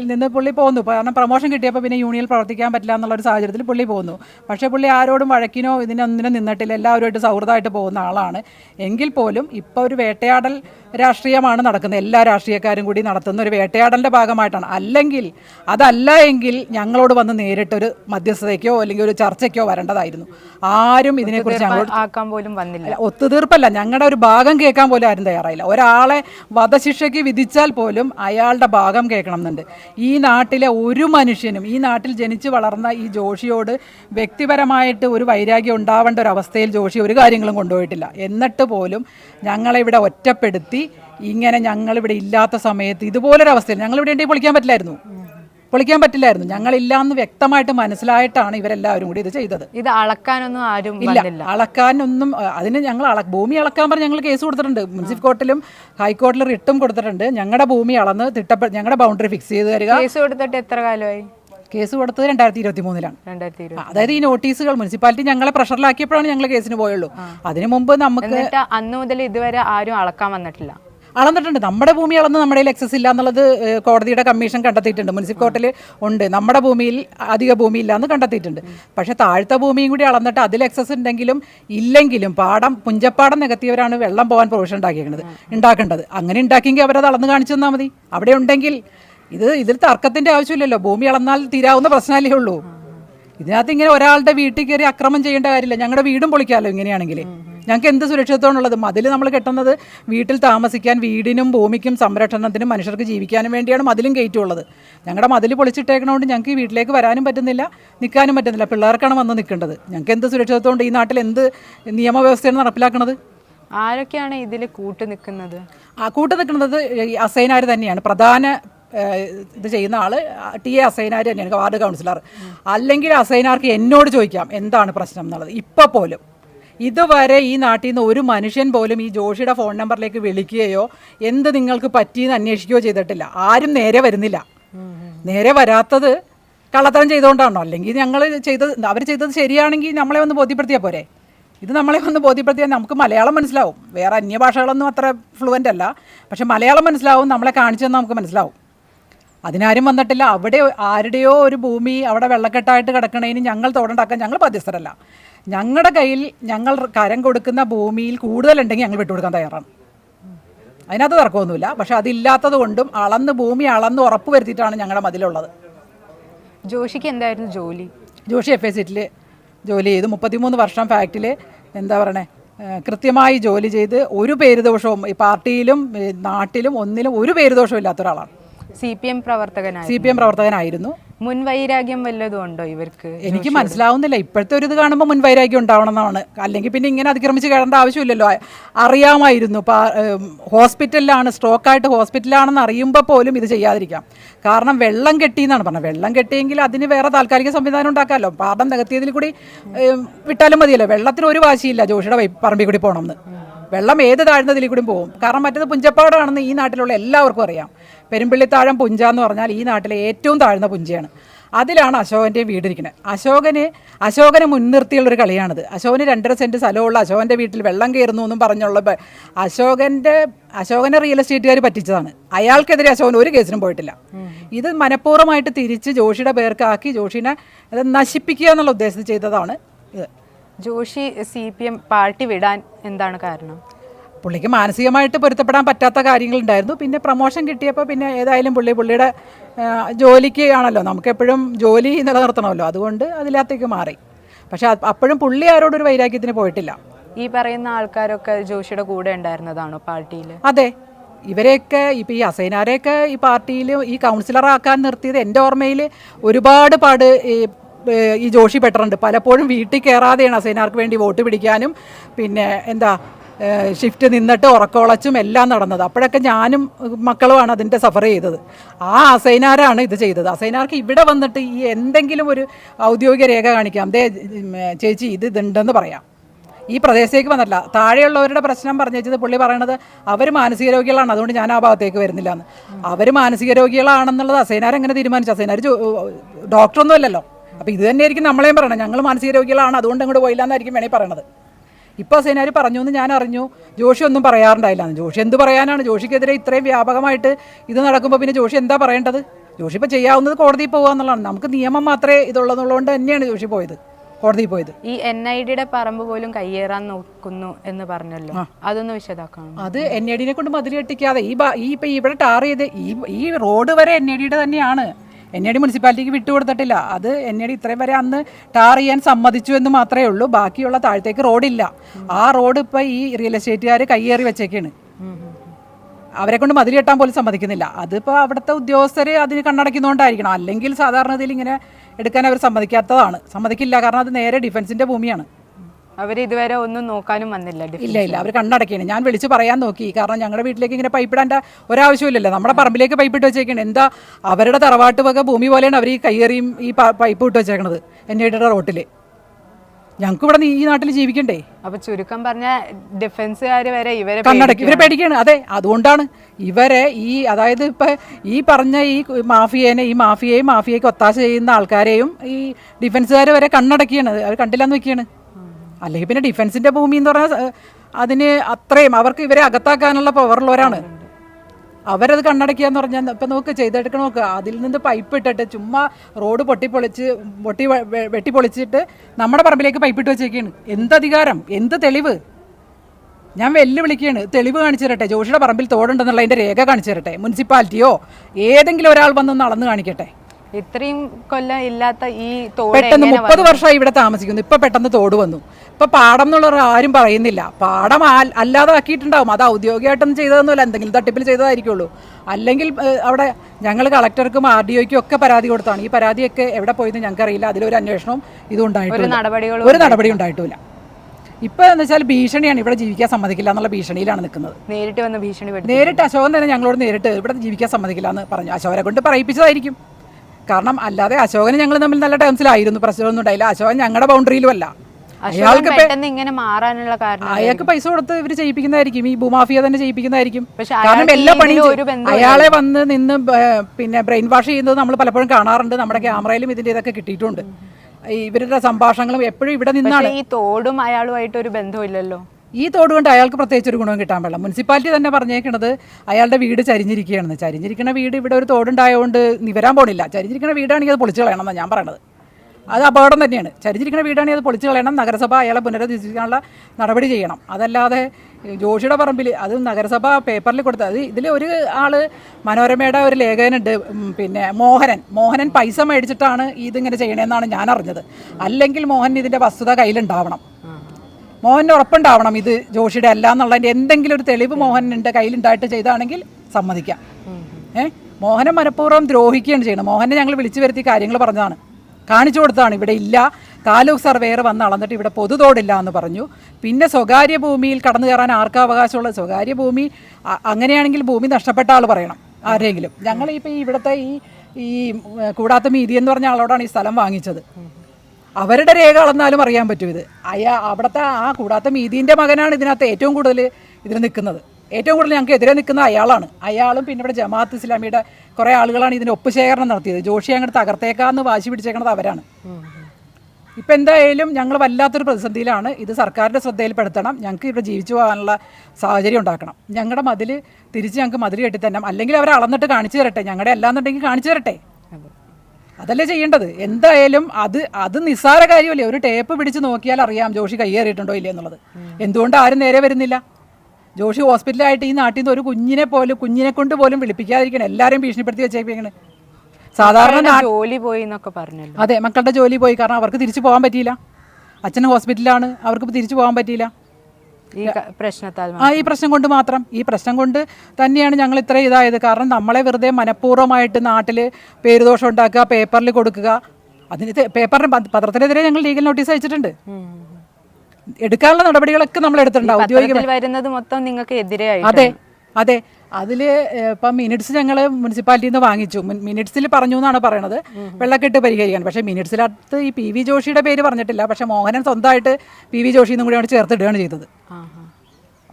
നിന്ന് പുള്ളി പോന്നു. കാരണം പ്രൊമോഷൻ കിട്ടിയപ്പോൾ പിന്നെ യൂണിയനിൽ പ്രവർത്തിക്കാൻ പറ്റില്ല എന്നുള്ളൊരു സാഹചര്യത്തിൽ പുള്ളി പോന്നു. പക്ഷേ പുള്ളി ആരോടും വഴക്കിനോ ഇതിനൊന്നിനും നിന്നിട്ടില്ല. എല്ലാവരുമായിട്ട് സൗഹൃദമായിട്ട് പോകുന്ന ആളാണ്. എങ്കിൽ പോലും ഇപ്പോൾ ഒരു വേട്ടയാടൽ രാഷ്ട്രീയമാണ് നടക്കുന്നത്. എല്ലാ രാഷ്ട്രീയക്കാരും കൂടി നടത്തുന്ന ഒരു വേട്ടയാടലിന്റെ ഭാഗമായിട്ടാണ്. അല്ലെങ്കിൽ അതല്ല എങ്കിൽ ഞങ്ങളോട് വന്ന് നേരിട്ടൊരു മധ്യസ്ഥതയ്ക്കോ അല്ലെങ്കിൽ ഒരു ചർച്ചയ്ക്കോ വരേണ്ടതായിരുന്നു. ആരും ഇതിനെക്കുറിച്ച് ഞങ്ങളോട് ആക്കാൻ പോലും വന്നില്ല. ഒത്തുതീർപ്പല്ല. ഞങ്ങളുടെ ഒരു ഭാഗം കേൾക്കാൻ പോലും ആരും തയ്യാറായില്ല. ഒരാളെ വധശിക്ഷയ്ക്ക് വിധിച്ചാൽ പോലും അയാളുടെ ഭാഗം കേൾക്കണം എന്നുണ്ട് ഈ നാട്ടിലെ ഒരു മനുഷ്യനും ഈ നാട്ടിൽ ജനിച്ചു വളർന്ന ഈ ജോഷിയോട് വ്യക്തിപരമായിട്ട് ഒരു വൈരാഗ്യം ഉണ്ടാവേണ്ട ഒരു അവസ്ഥയിൽ ജോഷി ഒരു കാര്യങ്ങളും കൊണ്ടുപോയിട്ടില്ല. എന്നിട്ട് പോലും ഞങ്ങളെ ഇവിടെ ഒറ്റപ്പെടുത്തി ഇങ്ങനെ ഞങ്ങളിവിടെ ഇല്ലാത്ത സമയത്ത് ഇതുപോലൊരവസ്ഥയിൽ ഞങ്ങളിവിടെ ഉണ്ടെങ്കിൽ പൊളിക്കാൻ പറ്റില്ലായിരുന്നു? പൊളിക്കാൻ പറ്റില്ലായിരുന്നു. ഞങ്ങളില്ലാന്ന് വ്യക്തമായിട്ട് മനസ്സിലായിട്ടാണ് ഇവരെല്ലാവരും കൂടി ഇത് ചെയ്തത്. ഇത് അളക്കാനൊന്നും ആരും ഇല്ല അളക്കാനൊന്നും അതിന് ഞങ്ങൾ ഭൂമി അളക്കാൻ പറഞ്ഞ് ഞങ്ങൾ കേസ് കൊടുത്തിട്ടുണ്ട്. മുനിസിപ്പൽ കോർട്ടിലും ഹൈക്കോർട്ടിലും റിട്ടും കൊടുത്തിട്ടുണ്ട്. ഞങ്ങളുടെ ഭൂമി അളന്ന് തിട്ടപ്പെ ഞങ്ങളുടെ ബൗണ്ടറി ഫിക്സ് ചെയ്ത് തരിക. കേസ് കൊടുത്തിട്ട് എത്ര കാലമായി? കേസ് കൊടുത്തത് രണ്ടായിരത്തി ഇരുപത്തി മൂന്നിലാണ് അതായത് ഈ നോട്ടീസുകൾ മുനിസിപ്പാലിറ്റി ഞങ്ങളെ പ്രഷറിലാക്കിയപ്പോഴാണ് ഞങ്ങൾ കേസിന് പോയുള്ളൂ. അതിനു മുമ്പ് നമുക്ക് അന്ന് മുതൽ ഇതുവരെ ആരും അളക്കാൻ വന്നിട്ടില്ല. അളന്നിട്ടുണ്ട്. നമ്മുടെ ഭൂമി അളന്ന് നമ്മുടെ കയ്യിൽ എക്സസ് ഇല്ല എന്നുള്ളത് കോടതിയുടെ കമ്മീഷൻ കണ്ടെത്തിയിട്ടുണ്ട്. മുനിസിപ്പൽ കോർട്ടിൽ ഉണ്ട്. നമ്മുടെ ഭൂമിയിൽ അധിക ഭൂമി ഇല്ല എന്ന് കണ്ടെത്തിയിട്ടുണ്ട്. പക്ഷേ താഴ്ത്ത ഭൂമിയും കൂടി അളന്നിട്ട് അതിൽ എക്സസ് ഉണ്ടെങ്കിലും ഇല്ലെങ്കിലും പാടം പുഞ്ചപ്പാടം നികത്തിയവരാണ് വെള്ളം പോകാൻ പ്രൊവിഷൻ ഉണ്ടാക്കിയിരിക്കുന്നത് ഉണ്ടാക്കേണ്ടത്. അങ്ങനെ ഉണ്ടാക്കിയെങ്കിൽ അവരത് അളന്ന് കാണിച്ചു തന്നാൽ മതി. അവിടെ ഉണ്ടെങ്കിൽ ഇത് ഇതിൽ തർക്കത്തിന്റെ ആവശ്യമില്ലല്ലോ. ഭൂമി അളന്നാൽ തീരാവുന്ന പ്രശ്നമല്ലേ ഉള്ളൂ. ഇതിനകത്ത് ഇങ്ങനെ ഒരാളുടെ വീട്ടിൽ കയറി അക്രമം ചെയ്യേണ്ട കാര്യമില്ല. ഞങ്ങളുടെ വീടും പൊളിക്കാമല്ലോ ഇങ്ങനെയാണെങ്കിൽ ഞങ്ങൾക്ക് എന്ത് സുരക്ഷിതത്വമാണുള്ളത്? മതിൽ നമ്മൾ കെട്ടുന്നത് വീട്ടിൽ താമസിക്കാൻ വീടിനും ഭൂമിക്കും സംരക്ഷണത്തിനും മനുഷ്യർക്ക് ജീവിക്കാനും വേണ്ടിയാണ് മതിലും കയറ്റുള്ളത്. ഞങ്ങളുടെ മതിൽ പൊളിച്ചിട്ടേക്കണോണ്ട് ഞങ്ങൾക്ക് ഈ വീട്ടിലേക്ക് വരാനും പറ്റുന്നില്ല നിൽക്കാനും പറ്റുന്നില്ല. പിള്ളേർക്കാണ് വന്ന് നിൽക്കേണ്ടത്. ഞങ്ങൾക്ക് എന്ത് സുരക്ഷിതത്വമുണ്ട്? ഈ നാട്ടിൽ എന്ത് നിയമവ്യവസ്ഥയാണ് നടപ്പിലാക്കുന്നത് ആരൊക്കെയാണ് ഇതിൽ കൂട്ടു നിൽക്കുന്നത്? ആ കൂട്ടു നിൽക്കുന്നത് അസൈനാർ തന്നെയാണ്. പ്രധാന ഇത് ചെയ്യുന്ന ആൾ ടി എ അസൈനാർ തന്നെയാണ് വാർഡ് കൗൺസിലർ. അല്ലെങ്കിൽ അസൈനാർക്ക് എന്നോട് ചോദിക്കാം എന്താണ് പ്രശ്നം എന്നുള്ളത്? ഇപ്പോൾ പോലും. ഇതുവരെ ഈ നാട്ടിൽ നിന്ന് ഒരു മനുഷ്യൻ പോലും ഈ ജോഷിയുടെ ഫോൺ നമ്പറിലേക്ക് വിളിക്കുകയോ എന്ത് നിങ്ങൾക്ക് പറ്റിയെന്ന് അന്വേഷിക്കുകയോ ചെയ്തിട്ടില്ല. ആരും നേരെ വരുന്നില്ല. നേരെ വരാത്തത് കള്ളത്തരം ചെയ്തുകൊണ്ടാണോ? അല്ലെങ്കിൽ ഞങ്ങൾ ചെയ്തത് അവർ ചെയ്തത് ശരിയാണെങ്കിൽ നമ്മളെ ഒന്ന് ബോധ്യപ്പെടുത്തിയാൽ പോരെ? ഇത് നമ്മളെ ഒന്ന് ബോധ്യപ്പെടുത്തിയാൽ നമുക്ക് മലയാളം മനസ്സിലാവും. വേറെ അന്യഭാഷകളൊന്നും അത്ര ഫ്ലുവന്റ് അല്ല. പക്ഷെ മലയാളം മനസ്സിലാവും നമ്മളെ കാണിച്ചെന്ന് നമുക്ക് മനസ്സിലാവും. അതിനാരും വന്നിട്ടില്ല. അവിടെ ആരുടെയോ ഒരു ഭൂമി അവിടെ വെള്ളക്കെട്ടായിട്ട് കിടക്കണേന് ഞങ്ങൾ തോടുണ്ടാക്കാൻ ഞങ്ങൾ ബാധ്യസ്ഥരല്ല. ഞങ്ങളുടെ കയ്യിൽ ഞങ്ങൾ കരം കൊടുക്കുന്ന ഭൂമിയിൽ കൂടുതലുണ്ടെങ്കിൽ ഞങ്ങൾ വിട്ടുകൊടുക്കാൻ തയ്യാറാണ്. അതിനകത്ത് തർക്കമൊന്നുമില്ല. പക്ഷെ അതില്ലാത്തത് കൊണ്ടും അളന്ന് ഭൂമി അളന്ന് ഉറപ്പ് വരുത്തിയിട്ടാണ് ഞങ്ങളുടെ മതിലുള്ളത്. ജോഷിക്ക് എന്തായിരുന്നു ജോലി? ജോഷി എഫ് എ സിറ്റിൽ ജോലി ചെയ്തു. മുപ്പത്തിമൂന്ന് വർഷം ഫാക്ടിൽ എന്താ പറയണേ കൃത്യമായി ജോലി ചെയ്ത് ഒരു പേര് ദോഷവും ഈ പാർട്ടിയിലും നാട്ടിലും ഒന്നിലും ഒരു പേര് ദോഷവും ഇല്ലാത്ത ഒരാളാണ്. C P M C P M പ്രവർത്തകനായിരുന്നു. മുൻവൈരാഗ്യം വല്ലതും ഉണ്ടോ ഇവർക്ക്? എനിക്ക് മനസ്സിലാവുന്നില്ല. ഇപ്പോഴത്തെ ഒരു ഇത് കാണുമ്പോൾ മുൻവൈരാഗ്യം ഉണ്ടാവണം എന്നാണ് അല്ലെങ്കിൽ പിന്നെ ഇങ്ങനെ അതിക്രമിച്ച് കയറേണ്ട ആവശ്യമില്ലല്ലോ. അറിയാമായിരുന്നു. ഹോസ്പിറ്റലിലാണ് സ്ട്രോക്കായിട്ട് ഹോസ്പിറ്റലിലാണെന്ന് അറിയുമ്പോൾ പോലും ഇത് ചെയ്യാതിരിക്കാം. കാരണം വെള്ളം കെട്ടി എന്നാണ് പറഞ്ഞത്. വെള്ളം കെട്ടിയെങ്കിൽ അതിന് വേറെ താൽക്കാലിക സംവിധാനം ഉണ്ടാക്കാമല്ലോ. പാടം നികത്തിയതിൽ കൂടി വിട്ടാലും മതിയല്ലോ. വെള്ളത്തിന് ഒരു വാശിയില്ല ജോഷിയുടെ പറമ്പിൽ കൂടി പോകണമെന്ന് വെള്ളം ഏത് താഴ്ന്നതിൽ കൂടി പോകും കാരണം മറ്റേത് പുഞ്ചപ്പാടാണെന്ന് ഈ നാട്ടിലുള്ള എല്ലാവർക്കും അറിയാം. പെരുമ്പിള്ളിത്താഴം പുഞ്ച എന്ന് പറഞ്ഞാൽ ഈ നാട്ടിലെ ഏറ്റവും താഴ്ന്ന പുഞ്ചയാണ്. അതിലാണ് അശോകന്റെ വീടിരിക്കുന്നത്. അശോകന് അശോകനെ മുൻനിർത്തിയുള്ളൊരു കളിയാണിത്. അശോകന് രണ്ടര സെന്റ് സ്ഥലമുള്ള അശോകന്റെ വീട്ടിൽ വെള്ളം കയറുന്നു എന്നും പറഞ്ഞുള്ള അശോകന്റെ അശോകനെ റിയൽ എസ്റ്റേറ്റുകാർ പറ്റിച്ചതാണ്. അയാൾക്കെതിരെ അശോകൻ ഒരു കേസിനും പോയിട്ടില്ല. ഇത് മനഃപൂർവമായിട്ട് തിരിച്ച് ജോഷിയുടെ പേർക്കാക്കി ജോഷിനെ അത് നശിപ്പിക്കുക എന്നുള്ള ഉദ്ദേശത്തിൽ ചെയ്തതാണ് ഇത്. Joshi C P M party വിടാൻ എന്താണ് കാരണം? പുള്ളിക്ക് മാനസികമായിട്ട് പൊരുത്തപ്പെടാൻ പറ്റാത്ത കാര്യങ്ങളുണ്ടായിരുന്നു. പിന്നെ പ്രൊമോഷൻ കിട്ടിയപ്പോൾ പിന്നെ ഏതായാലും പുള്ളി പുള്ളിയുടെ ജോലിക്ക് ആണല്ലോ. നമുക്കെപ്പോഴും ജോലി നിലനിർത്തണമല്ലോ. അതുകൊണ്ട് അതിലകത്തേക്ക് മാറി. പക്ഷെ അപ്പോഴും പുള്ളി ആരോടൊരു വൈരാഗ്യത്തിന് പോയിട്ടില്ല. ഈ പറയുന്ന ആൾക്കാരൊക്കെ ജോഷിയുടെ കൂടെ ഉണ്ടായിരുന്നതാണോ പാർട്ടിയിൽ അതെ. ഇവരെയൊക്കെ ഇപ്പോൾ ഈ അസൈനാരെയൊക്കെ ഈ പാർട്ടിയിൽ ഈ കൗൺസിലറാക്കാൻ നിർത്തിയത് എന്റെ ഓർമ്മയിൽ ഒരുപാട് പാട് ഈ ഈ ജോഷി പെട്ടറുണ്ട്. പലപ്പോഴും വീട്ടിൽ കയറാതെയാണ് അസൈനാർക്ക് വേണ്ടി വോട്ട് പിടിക്കാനും പിന്നെ എന്താ ഷിഫ്റ്റ് നിന്നിട്ട് ഉറക്കമുളച്ചും എല്ലാം നടന്നത്. അപ്പോഴൊക്കെ ഞാനും മക്കളുമാണ് അതിന്റെ സഫർ ചെയ്തത്. ആ അസൈനാരാണ് ഇത് ചെയ്തത്. അസൈനാർക്ക് ഇവിടെ വന്നിട്ട് ഈ എന്തെങ്കിലും ഒരു ഔദ്യോഗിക രേഖ കാണിക്കാം. ദേ ചേച്ചി ഇത് ഇതുണ്ടെന്ന് പറയാം. ഈ പ്രദേശത്തേക്ക് വന്നിട്ടില്ല താഴെയുള്ളവരുടെ പ്രശ്നം പറഞ്ഞു വെച്ചത് പുള്ളി പറയണത് അവർ മാനസിക രോഗികളാണ്. അതുകൊണ്ട് ഞാൻ ആ ഭാഗത്തേക്ക് വരുന്നില്ല എന്ന്. അവർ മാനസിക രോഗികളാണെന്നുള്ളത് അസൈനാർ എങ്ങനെ തീരുമാനിച്ചു? അസൈനാർ ഡോക്ടറൊന്നും അല്ലല്ലോ അപ്പോൾ ഇത് തന്നെയായിരിക്കും നമ്മളെയും പറയണം ഞങ്ങൾ മാനസിക രോഗികളാണ് അതുകൊണ്ട് അങ്ങോട്ട് പോയില്ല എന്നായിരിക്കും വേണേൽ പറയണത്. ഇപ്പോൾ അസൈനാർ പറഞ്ഞു എന്ന് ഞാൻ അറിഞ്ഞു. ജോഷി ഒന്നും പറയാറുണ്ടായില്ല. ജോഷി എന്ത് പറയാനാണ്? ജോഷിക്കെതിരെ ഇത്രയും വ്യാപകമായിട്ട് ഇത് നടക്കുമ്പോൾ പിന്നെ ജോഷി എന്താ പറയേണ്ടത്? ജോഷി ഇപ്പോൾ ചെയ്യാവുന്നത് കോടതിയിൽ പോകുക എന്നുള്ളതാണ്. നമുക്ക് നിയമം മാത്രമേ ഇതുള്ളതുള്ളതുകൊണ്ട് തന്നെയാണ് ജോഷി പോയത് കോടതിയിൽ പോയത്. ഈ എൻ ഐ ഡിയുടെ പറമ്പ് പോലും കയ്യേറാൻ നോക്കുന്നു എന്ന് പറഞ്ഞല്ലോ. അതൊന്ന് വിശദാക്കണം അത് എൻ ഐ ഡിനെ കൊണ്ട് മതിൽ കെട്ടിക്കാതെ ഈ ഈ ഇപ്പം ഇവിടെ ടാർ ചെയ്ത് ഈ ഈ റോഡ് വരെ എൻ ഐ ഡിയുടെ തന്നെയാണ്. എൻ എ ഡി മുനിസിപ്പാലിറ്റിക്ക് വിട്ടുകൊടുത്തിട്ടില്ല. അത് എൻ എ ഡി ഇത്രയും വരെ അന്ന് ടാർ ചെയ്യാൻ സമ്മതിച്ചു എന്ന് മാത്രമേ ഉള്ളൂ. ബാക്കിയുള്ള താഴത്തേക്ക് റോഡില്ല. ആ റോഡ് ഇപ്പോൾ ഈ റിയൽ എസ്റ്റേറ്റുകാർ കയ്യേറി വെച്ചേക്കാണ്. അവരെ കൊണ്ട് മതിൽ കെട്ടാൻ പോലും സമ്മതിക്കുന്നില്ല. അതിപ്പോൾ അവിടുത്തെ ഉദ്യോഗസ്ഥർ അതിന് കണ്ണടയ്ക്കുന്നതുകൊണ്ടായിരിക്കണം അല്ലെങ്കിൽ സാധാരണത്തിൽ ഇങ്ങനെ എടുക്കാൻ അവർ സമ്മതിക്കാത്തതാണ്. സമ്മതിക്കില്ല. കാരണം അത് നേരെ ഡിഫൻസിന്റെ ഭൂമിയാണ്. അവർ ഇതുവരെ ഒന്നും നോക്കാനും വന്നില്ല ഇല്ല ഇല്ല. അവർ കണ്ണടക്കിയാണ്. ഞാൻ വിളിച്ച് പറയാൻ നോക്കി. കാരണം ഞങ്ങളുടെ വീട്ടിലേക്ക് ഇങ്ങനെ പൈപ്പ് ഇടാന്റെ ഒരാവശ്യമില്ലല്ലോ നമ്മുടെ പറമ്പിലേക്ക് പൈപ്പ് ഇട്ട് വെച്ചേക്കാണ്. എന്താ അവരുടെ തറവാട്ട് വക ഭൂമി പോലെയാണ് അവർ ഈ കയ്യേറിയും ഈ പൈപ്പ് ഇട്ട് വെച്ചേക്കണത് എന്റെ വീട്ടിലെ റോട്ടിൽ ഞങ്ങൾക്ക് ഇവിടെ ഈ നാട്ടിൽ ജീവിക്കണ്ടേ? അപ്പൊ ചുരുക്കം പറഞ്ഞ ഡിഫൻസുകാർ വരെ ഇവരെ കണ്ണടക്കി ഇവരെ പേടിക്കാണ്. അതെ അതുകൊണ്ടാണ് ഇവരെ ഈ അതായത് ഇപ്പൊ ഈ പറഞ്ഞ ഈ മാഫിയേനെ ഈ മാഫിയെയും മാഫിയയ്ക്ക് ഒത്താശ ചെയ്യുന്ന ആൾക്കാരെയും ഈ ഡിഫൻസുകാർ വരെ കണ്ണടക്കിയാണ്. അവർ കണ്ടില്ലാന്ന് വെക്കുകയാണ് അല്ലെങ്കിൽ പിന്നെ ഡിഫൻസിന്റെ ഭൂമി എന്ന് പറഞ്ഞാൽ അതിന് അത്രയും അവർക്ക് ഇവരെ അകത്താക്കാനുള്ള പവറുള്ളവരാണ് അവരത് കണ്ണടക്കിയാന്ന് പറഞ്ഞാൽ ഇപ്പം നോക്ക് ചെയ്തെടുക്കണ നോക്ക് അതിൽ നിന്ന് പൈപ്പ് ഇട്ടിട്ട് ചുമ്മാ റോഡ് പൊട്ടിപ്പൊളിച്ച് പൊട്ടി വെട്ടി പൊളിച്ചിട്ട് വെട്ടിപ്പൊളിച്ചിട്ട് നമ്മുടെ പറമ്പിലേക്ക് പൈപ്പ് ഇട്ട് വെച്ചേക്കാണ്. എന്ത് അധികാരം? എന്ത് തെളിവ്? ഞാൻ വെല്ലുവിളിക്കുകയാണ്. തെളിവ് കാണിച്ചു തരട്ടെ. ജോഷിയുടെ പറമ്പിൽ തോടുണ്ടെന്നുള്ളതിന്റെ രേഖ കാണിച്ചു തരട്ടെ. മുനിസിപ്പാലിറ്റിയോ? ഏതെങ്കിലും ഒരാൾ വന്നൊന്ന് അളന്ന് കാണിക്കട്ടെ. ഇത്രയും കൊല്ലം ഇല്ലാത്ത ഈ പെട്ടെന്ന് മുപ്പത് വർഷമായി ഇവിടെ താമസിക്കുന്നു. ഇപ്പൊ പെട്ടെന്ന് തോട് വന്നു. ഇപ്പൊ പാടം എന്നുള്ളവർ ആരും പറയുന്നില്ല. പാടം അല്ലാതെ ആക്കിയിട്ടുണ്ടാവും അത് ഔദ്യോഗികമായിട്ടൊന്നും ചെയ്തതൊന്നുമല്ല. എന്തെങ്കിലും തട്ടിപ്പിൽ ചെയ്തതായിരിക്കുള്ളൂ. അല്ലെങ്കിൽ അവിടെ ഞങ്ങൾ കളക്ടർക്കും ആർ ഡി ഒക്കും ഒക്കെ പരാതി കൊടുത്താണ്. ഈ പരാതിയൊക്കെ എവിടെ പോയെന്ന് ഞങ്ങൾക്കറിയില്ല. അതിലൊരു അന്വേഷണവും ഇതും ഉണ്ടായിട്ടില്ല. ഒരു നടപടി ഉണ്ടായിട്ടില്ല. ഇപ്പൊ എന്ന് വെച്ചാൽ ഭീഷണിയാണ്. ഇവിടെ ജീവിക്കാൻ സമ്മതിക്കില്ല എന്നുള്ള ഭീഷണിയിലാണ് നിൽക്കുന്നത്. നേരിട്ട് വന്ന് ഭീഷണി നേരിട്ട് അശോകൻ തന്നെ ഞങ്ങളോട് നേരിട്ട് ഇവിടെ ജീവിക്കാൻ സമ്മതിക്കില്ല എന്ന് പറഞ്ഞു. അശോകനെ കൊണ്ട് പറയിപ്പിച്ചതായിരിക്കും. കാരണം അല്ലാതെ അശോകന് ഞങ്ങൾ തമ്മിൽ നല്ല ടേംസിലായിരുന്നു പ്രശ്നമൊന്നും ഉണ്ടായില്ല. അശോകൻ ഞങ്ങളുടെ ബൗണ്ടറിയിലും അല്ല അയാൾക്ക് ഇങ്ങനെ മാറാനുള്ള കാരണം അയാൾക്ക് പൈസ കൊടുത്ത് ഇവർ ചെയ്യിപ്പിക്കുന്നതായിരിക്കും. ഈ ഭൂമാഫിയ തന്നെ ചെയ്യിപ്പിക്കുന്നതായിരിക്കും. കാരണം എല്ലാ പണിയും. അയാളെ വന്ന് നിന്ന് പിന്നെ ബ്രെയിൻ വാഷ് ചെയ്യുന്നത് നമ്മൾ പലപ്പോഴും കാണാറുണ്ട്. നമ്മുടെ ക്യാമറയിലും ഇതിന്റെ ഇതൊക്കെ കിട്ടിയിട്ടുണ്ട് ഇവരുടെ സംഭാഷണങ്ങളും എപ്പോഴും ഇവിടെ നിന്നാണ്. ഈ തോടും അയാളുമായിട്ട് ഒരു ബന്ധമില്ലല്ലോ ഈ തോട് കൊണ്ട് അയാൾക്ക് പ്രത്യേകിച്ച് ഒരു ഗുണവും കിട്ടാൻ പാടില്ല. മുനിസിപ്പാലിറ്റി തന്നെ പറഞ്ഞേക്കണത് അയാളുടെ വീട് ചരിഞ്ഞിരിക്കുകയാണെന്ന്. ചരിഞ്ഞിരിക്കുന്ന വീട് ഇവിടെ ഒരു തോടുണ്ടായതുകൊണ്ട് നിവരാൻ പോണില്ല. ചരിഞ്ഞിരിക്കുന്ന വീടാണെങ്കിൽ അത് പൊളിച്ചു കളയണമെന്നാണ് ഞാൻ പറയണത്. അത് അപകടം തന്നെയാണ്. ചരിഞ്ഞിരിക്കുന്ന വീടാണെങ്കിൽ അത് പൊളിച്ചു കളയണം. നഗരസഭ അയാളെ പുനരധിവസിക്കാനുള്ള നടപടി ചെയ്യണം. അതല്ലാതെ ജോഷിയുടെ പറമ്പിൽ അത് നഗരസഭ പേപ്പറിൽ കൊടുത്ത അത് ഇതിൽ ഒരു ആൾ മനോരമയുടെ ഒരു ലേഖകനുണ്ട്. പിന്നെ മോഹനൻ. മോഹനൻ പൈസ മേടിച്ചിട്ടാണ് ഇതിങ്ങനെ ചെയ്യണമെന്നാണ് ഞാൻ അറിഞ്ഞത്. അല്ലെങ്കിൽ മോഹൻ ഇതിന്റെ വസ്തുത കയ്യിലുണ്ടാവണം. മോഹന്റെ ഉറപ്പുണ്ടാവണം ഇത് ജോഷിയുടെ അല്ല എന്നുള്ളതിന്റെ എന്തെങ്കിലും ഒരു തെളിവ് മോഹന്റെ കയ്യിലുണ്ടായിട്ട് ചെയ്താണെങ്കിൽ സമ്മതിക്കാം. ഏ? മോഹനെ മനഃപൂർവം ദ്രോഹിക്കുകയാണ് ചെയ്യണം മോഹനെ ഞങ്ങൾ വിളിച്ചു വരുത്തി കാര്യങ്ങൾ പറഞ്ഞതാണ്. കാണിച്ചു കൊടുത്തതാണ്. ഇവിടെ ഇല്ല. താലൂക്ക് സർവേയർ വന്ന് അളന്നിട്ട് ഇവിടെ പൊതുതോടില്ല എന്ന് പറഞ്ഞു. പിന്നെ സ്വകാര്യ ഭൂമിയിൽ കടന്നു കയറാൻ ആർക്കാ അവകാശമുള്ളത്? സ്വകാര്യ ഭൂമി അങ്ങനെയാണെങ്കിൽ ഭൂമി നഷ്ടപ്പെട്ട ആൾ പറയണം ആരെങ്കിലും. ഞങ്ങൾ ഇപ്പോൾ ഈ ഇവിടുത്തെ ഈ ഈ കൂടാത്ത മീതി എന്ന് പറഞ്ഞ ആളോടാണ് ഈ സ്ഥലം വാങ്ങിച്ചത്. അവരുടെ രേഖ അളന്നാലും അറിയാൻ പറ്റും ഇത്. അയാ അവിടുത്തെ ആ കൂടാത്ത മീതിന്റെ മകനാണ് ഇതിനകത്ത് ഏറ്റവും കൂടുതൽ ഇതിന് നിൽക്കുന്നത്. ഏറ്റവും കൂടുതൽ ഞങ്ങൾക്ക് എതിരെ നിൽക്കുന്ന അയാളാണ്. അയാളും പിന്നെ ഇവിടെ ജമാഅത്ത് ഇസ്ലാമിയുടെ കുറേ ആളുകളാണ് ഇതിന്റെ ഒപ്പ് ശേഖരണം നടത്തിയത്. ജോഷി അങ്ങോട്ട് തകർത്തേക്കാന്ന് വാശി പിടിച്ചേക്കണത് അവരാണ്. ഇപ്പം എന്തായാലും ഞങ്ങൾ വല്ലാത്തൊരു പ്രതിസന്ധിയിലാണ്. ഇത് സർക്കാരിന്റെ ശ്രദ്ധയിൽപ്പെടുത്തണം. ഞങ്ങൾക്ക് ഇവിടെ ജീവിച്ചു പോകാനുള്ള സാഹചര്യം ഉണ്ടാക്കണം. ഞങ്ങളുടെ മതിൽ തിരിച്ച് ഞങ്ങൾക്ക് മതിൽ കെട്ടിത്തരണം. അല്ലെങ്കിൽ അവരെ അളന്നിട്ട് കാണിച്ചു തരട്ടെ. ഞങ്ങളുടെ അല്ലാന്നുണ്ടെങ്കിൽ കാണിച്ചു തരട്ടെ. അതല്ലേ ചെയ്യേണ്ടത്? എന്തായാലും അത് അത് നിസ്സാര കാര്യമല്ലേ? ഒരു ടേപ്പ് പിടിച്ച് നോക്കിയാൽ അറിയാം ജോഷി കയ്യേറിയിട്ടുണ്ടോ ഇല്ലേ എന്നുള്ളത്. എന്തുകൊണ്ട് ആരും നേരെ വരുന്നില്ല? ജോഷി ഹോസ്പിറ്റലായിട്ട് ഈ നാട്ടിൽ നിന്ന് ഒരു കുഞ്ഞിനെ പോലും കുഞ്ഞിനെ കൊണ്ട് പോലും വിളിപ്പിക്കാതിരിക്കണം. എല്ലാവരെയും ഭീഷണിപ്പെടുത്തി വെച്ചേക്കണേ സാധാരണ ജോലി പോയി എന്നൊക്കെ പറഞ്ഞു അതെ മക്കളുടെ ജോലി പോയി. കാരണം അവർക്ക് തിരിച്ചു പോകാൻ പറ്റിയില്ല. അച്ഛൻ ഹോസ്പിറ്റലാണ് അവർക്ക് തിരിച്ചു പോകാൻ പറ്റിയില്ല. ഈ പ്രശ്നത്താൽ ആ ഈ പ്രശ്നം കൊണ്ട് മാത്രം. ഈ പ്രശ്നം കൊണ്ട് തന്നെയാണ് ഞങ്ങൾ ഇത്ര ഇതായത്. കാരണം നമ്മളെ വെറുതെ മനഃപൂർവമായിട്ട് നാട്ടിൽ പേരുദോഷം ഉണ്ടാക്കുക പേപ്പറിൽ കൊടുക്കുക. അതിന് പേപ്പറിന് പത്രത്തിനെതിരെ ഞങ്ങൾ ലീഗൽ നോട്ടീസ് അയച്ചിട്ടുണ്ട്. എടുക്കാനുള്ള നടപടികളൊക്കെ നമ്മൾ എടുത്തിട്ടുണ്ട്. ഔദ്യോഗിക പത്രത്തിൽ വരുന്നത് മൊത്തം നിങ്ങൾക്ക് എതിരെയായി അതെ അതെ. അതിൽ ഇപ്പം മിനിറ്റ്സ് ഞങ്ങൾ മുനിസിപ്പാലിറ്റിയിൽ നിന്ന് വാങ്ങിച്ചു. മിനിറ്റ്സിൽ പറഞ്ഞു എന്നാണ് പറയണത്. വെള്ളക്കെട്ട് പരിഹരിക്കാൻ. പക്ഷേ മിനിറ്റ്സിനകത്ത് ഈ പി വി ജോഷിയുടെ പേര് പറഞ്ഞിട്ടില്ല. പക്ഷേ മോഹനൻ സ്വന്തമായിട്ട് പി വി ജോഷി നിന്നും കൂടി അവിടെ ചേർത്തിടുകയാണ് ചെയ്തത്.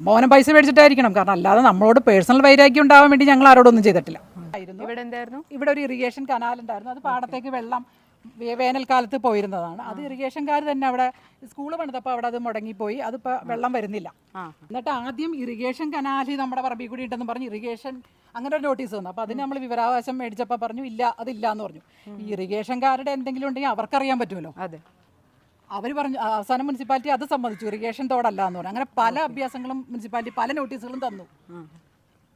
മോഹനൻ പൈസ മേടിച്ചിട്ടായിരിക്കണം. കാരണം അല്ലാതെ നമ്മളോട് പേഴ്സണൽ വൈരാഗ്യം ഉണ്ടാവാൻ വേണ്ടി ഞങ്ങൾ ആരോടൊന്നും ചെയ്തിട്ടില്ല. ഇവിടെ എന്തായിരുന്നു? ഇവിടെ ഒരു ഇറിഗേഷൻ കനാൽ ഉണ്ടായിരുന്നു. അത് പാടത്തേക്ക് വെള്ളം വേനൽക്കാലത്ത് പോയിരുന്നതാണ്. അത് ഇറിഗേഷൻകാർ തന്നെ അവിടെ സ്കൂൾ പണിതപ്പോൾ അവിടെ അത് മുടങ്ങിപ്പോയി. അതിപ്പോൾ വെള്ളം വരുന്നില്ല. എന്നിട്ട് ആദ്യം ഇറിഗേഷൻ കനാലി നമ്മുടെ പറമ്പിൽ കൂടി ഉണ്ടെന്ന് പറഞ്ഞ് ഇറിഗേഷൻ അങ്ങനെ ഒരു നോട്ടീസ് വന്നു. അപ്പോൾ അതിന് നമ്മൾ വിവരാവകാശം മേടിച്ചപ്പോൾ പറഞ്ഞു ഇല്ല അതില്ല എന്ന് പറഞ്ഞു. ഈ ഇറിഗേഷൻകാരുടെ എന്തെങ്കിലും ഉണ്ടെങ്കിൽ അവർക്കറിയാൻ പറ്റുമല്ലോ. അതെ. അവർ പറഞ്ഞു അവസാനം മുനിസിപ്പാലിറ്റി അത് സമ്മതിച്ചു. ഇറിഗേഷൻ തോടല്ല എന്ന് പറഞ്ഞു. അങ്ങനെ പല അഭ്യാസങ്ങളും മുനിസിപ്പാലിറ്റി പല നോട്ടീസുകളും തന്നു.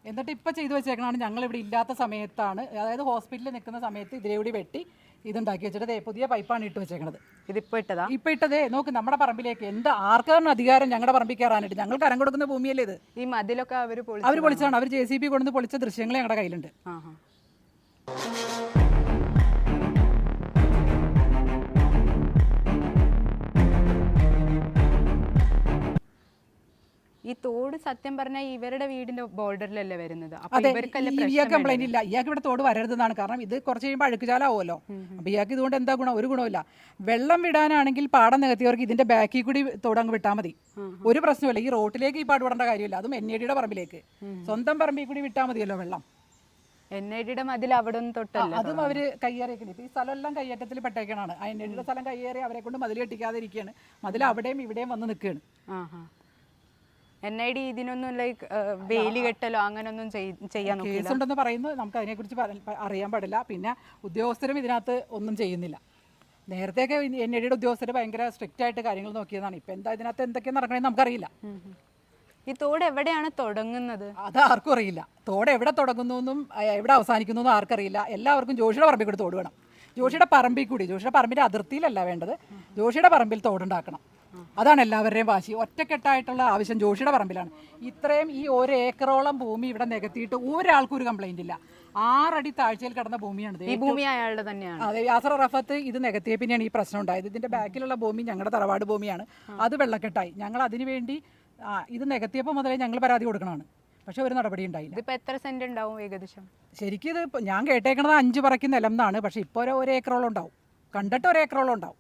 എന്നിട്ട് ഇപ്പം ചെയ്തു വെച്ചേക്കണാണ് ഞങ്ങൾ ഇവിടെ ഇല്ലാത്ത സമയത്താണ്. അതായത് ഹോസ്പിറ്റലിൽ നിൽക്കുന്ന സമയത്ത് ഇതിലെ കൂടി വെട്ടി ഇതുണ്ടാക്കി വെച്ചിട്ട് പുതിയ പൈപ്പാണ് ഇട്ട് വെച്ചേക്കണത്. ഇതിപ്പോ ഇട്ടതാ? ഇപ്പം ഇട്ടതേ നോക്ക് നമ്മുടെ പറമ്പിലേക്ക് എന്ത് ആർക്കാണ് അധികാരം ഞങ്ങളുടെ പറമ്പിൽ കയറാനായിട്ട്? ഞങ്ങൾ കരം കൊടുക്കുന്ന ഭൂമിയല്ലേ ഇത്? ഈ മതിലൊക്കെ അവർ അവർ പൊളിച്ചതാണ്. അവർ ജെ സി ബി കൊണ്ടുവന്ന് പൊളിച്ച ദൃശ്യങ്ങൾ ഞങ്ങളുടെ കയ്യിലുണ്ട്. ഈ തോട് സത്യം പറഞ്ഞാൽ ഇവരുടെ വീടിന്റെ ബോർഡറിലല്ലേ വരുന്നത്? അതെ ഇയാൾക്ക് കംപ്ലൈന്റ് ഇല്ല. ഇയാൾക്ക് ഇവിടെ തോട് വരരുതെന്നാണ്. കാരണം ഇത് കുറച്ച് കഴിയുമ്പോൾ അഴുക്കുചാലാവുമല്ലോ. അപ്പൊ ഇയാൾക്ക് ഇതുകൊണ്ട് എന്താ ഗുണം? ഒരു ഗുണമില്ല വെള്ളം വിടാനാണെങ്കിൽ പാടം നികത്തിയവർക്ക് ഇതിന്റെ ബാക്കിൽ കൂടി തോട് അങ്ങ് വിട്ടാൽ മതി. ഒരു പ്രശ്നമില്ല ഈ റോട്ടിലേക്ക് ഈ പാട് വിടേണ്ട കാര്യമില്ല. അതും എൻ എ ഡിയുടെ പറമ്പിലേക്ക്. സ്വന്തം പറമ്പിൽ കൂടി വിട്ടാൽ മതിയല്ലോ വെള്ളം. എൻ ഐ ഡിയുടെ മതിൽ അവിടെ തൊട്ടല്ല? അതും അവർ കയ്യേറിയേക്കണേ. ഇപ്പൊ ഈ സ്ഥലമെല്ലാം കയ്യേറ്റത്തിൽ പെട്ടേക്കണാണ്. ആ എൻ ഐ ഡിയുടെ സ്ഥലം കയ്യേറി അവരെ കൊണ്ട് മതിൽ കെട്ടിക്കാതിരിക്കുകയാണ് മതിൽ അവിടെയും ഇവിടെയും വന്ന് നിൽക്കുകയാണ്. എൻ ഐ ഡി ഇതിനൊന്നും ലൈക്ക് വേലി കെട്ടലോ അങ്ങനൊന്നും ചെയ്- ചെയ്യാൻ കേസ് കേസുണ്ടെന്ന് പറയുന്നത് നമുക്ക് അതിനെക്കുറിച്ച് കുറിച്ച് അറിയാൻ പാടില്ല. പിന്നെ ഉദ്യോഗസ്ഥരും ഇതിനകത്ത് ഒന്നും ചെയ്യുന്നില്ല. നേരത്തെയൊക്കെ എൻ ഐ ഡിയുടെ ഉദ്യോഗസ്ഥർ ഭയങ്കര സ്ട്രിക്റ്റ് ആയിട്ട് കാര്യങ്ങൾ നോക്കിയതാണ്. ഇപ്പം എന്താ ഇതിനകത്ത് എന്തൊക്കെയാണ് നടക്കണമെന്ന് നമുക്കറിയില്ല. ഈ തോട് എവിടെയാണ് തുടങ്ങുന്നത്? അത് ആർക്കും അറിയില്ല. തോട് എവിടെ തുടങ്ങുന്നു എന്നും എവിടെ അവസാനിക്കുന്നു എന്നും ആർക്കറിയില്ല. എല്ലാവർക്കും ജോഷിയുടെ പറമ്പിൽ കൂടി തോട് വേണം. ജോഷിയുടെ പറമ്പിൽ കൂടി. ജോഷിയുടെ പറമ്പിന്റെ അതിർത്തിയിലല്ല വേണ്ടത്. ജോഷിയുടെ പറമ്പിൽ തോടുണ്ടാക്കണം അതാണ് എല്ലാവരുടെയും വാശി. ഒറ്റക്കെട്ടായിട്ടുള്ള ആവശ്യം ജോഷിയുടെ പറമ്പിലാണ്. ഇത്രയും ഈ ഒരു ഏക്കറോളം ഭൂമി ഇവിടെ നികത്തിയിട്ട് ഒരാൾക്കും ഒരു കംപ്ലൈന്റ് ഇല്ല. ആറടി താഴ്ചയിൽ കിടന്ന ഭൂമിയാണ് ഈ ഭൂമി അയാളുടെ തന്നെയാണ്. അതെ യാസർ റഫത്ത് ഇത് നികത്തിയ പിന്നെയാണ് ഈ പ്രശ്നം ഉണ്ടായത്. ഇതിന്റെ ബാക്കിലുള്ള ഭൂമി ഞങ്ങളുടെ തറവാട് ഭൂമിയാണ്. അത് വെള്ളക്കെട്ടായി. ഞങ്ങൾ അതിനുവേണ്ടി ഇത് നികത്തിയപ്പോൾ മുതലേ ഞങ്ങൾ പരാതി കൊടുക്കണമാണ് പക്ഷെ ഒരു നടപടി ഉണ്ടായില്ല. ഇപ്പൊ എത്ര സെന്റ് ഉണ്ടാവും ഏകദേശം? ശരിക്കും ഇത് ഞാൻ കേട്ടേക്കണത് അഞ്ച് പറയ്ക്ക് നിലം എന്നാണ്. പക്ഷെ ഇപ്പോൾ ഒരു ഒരു ഏക്കറോളം ഉണ്ടാവും. കണ്ടിട്ട് ഒരു ഏക്കറോളം ഉണ്ടാവും.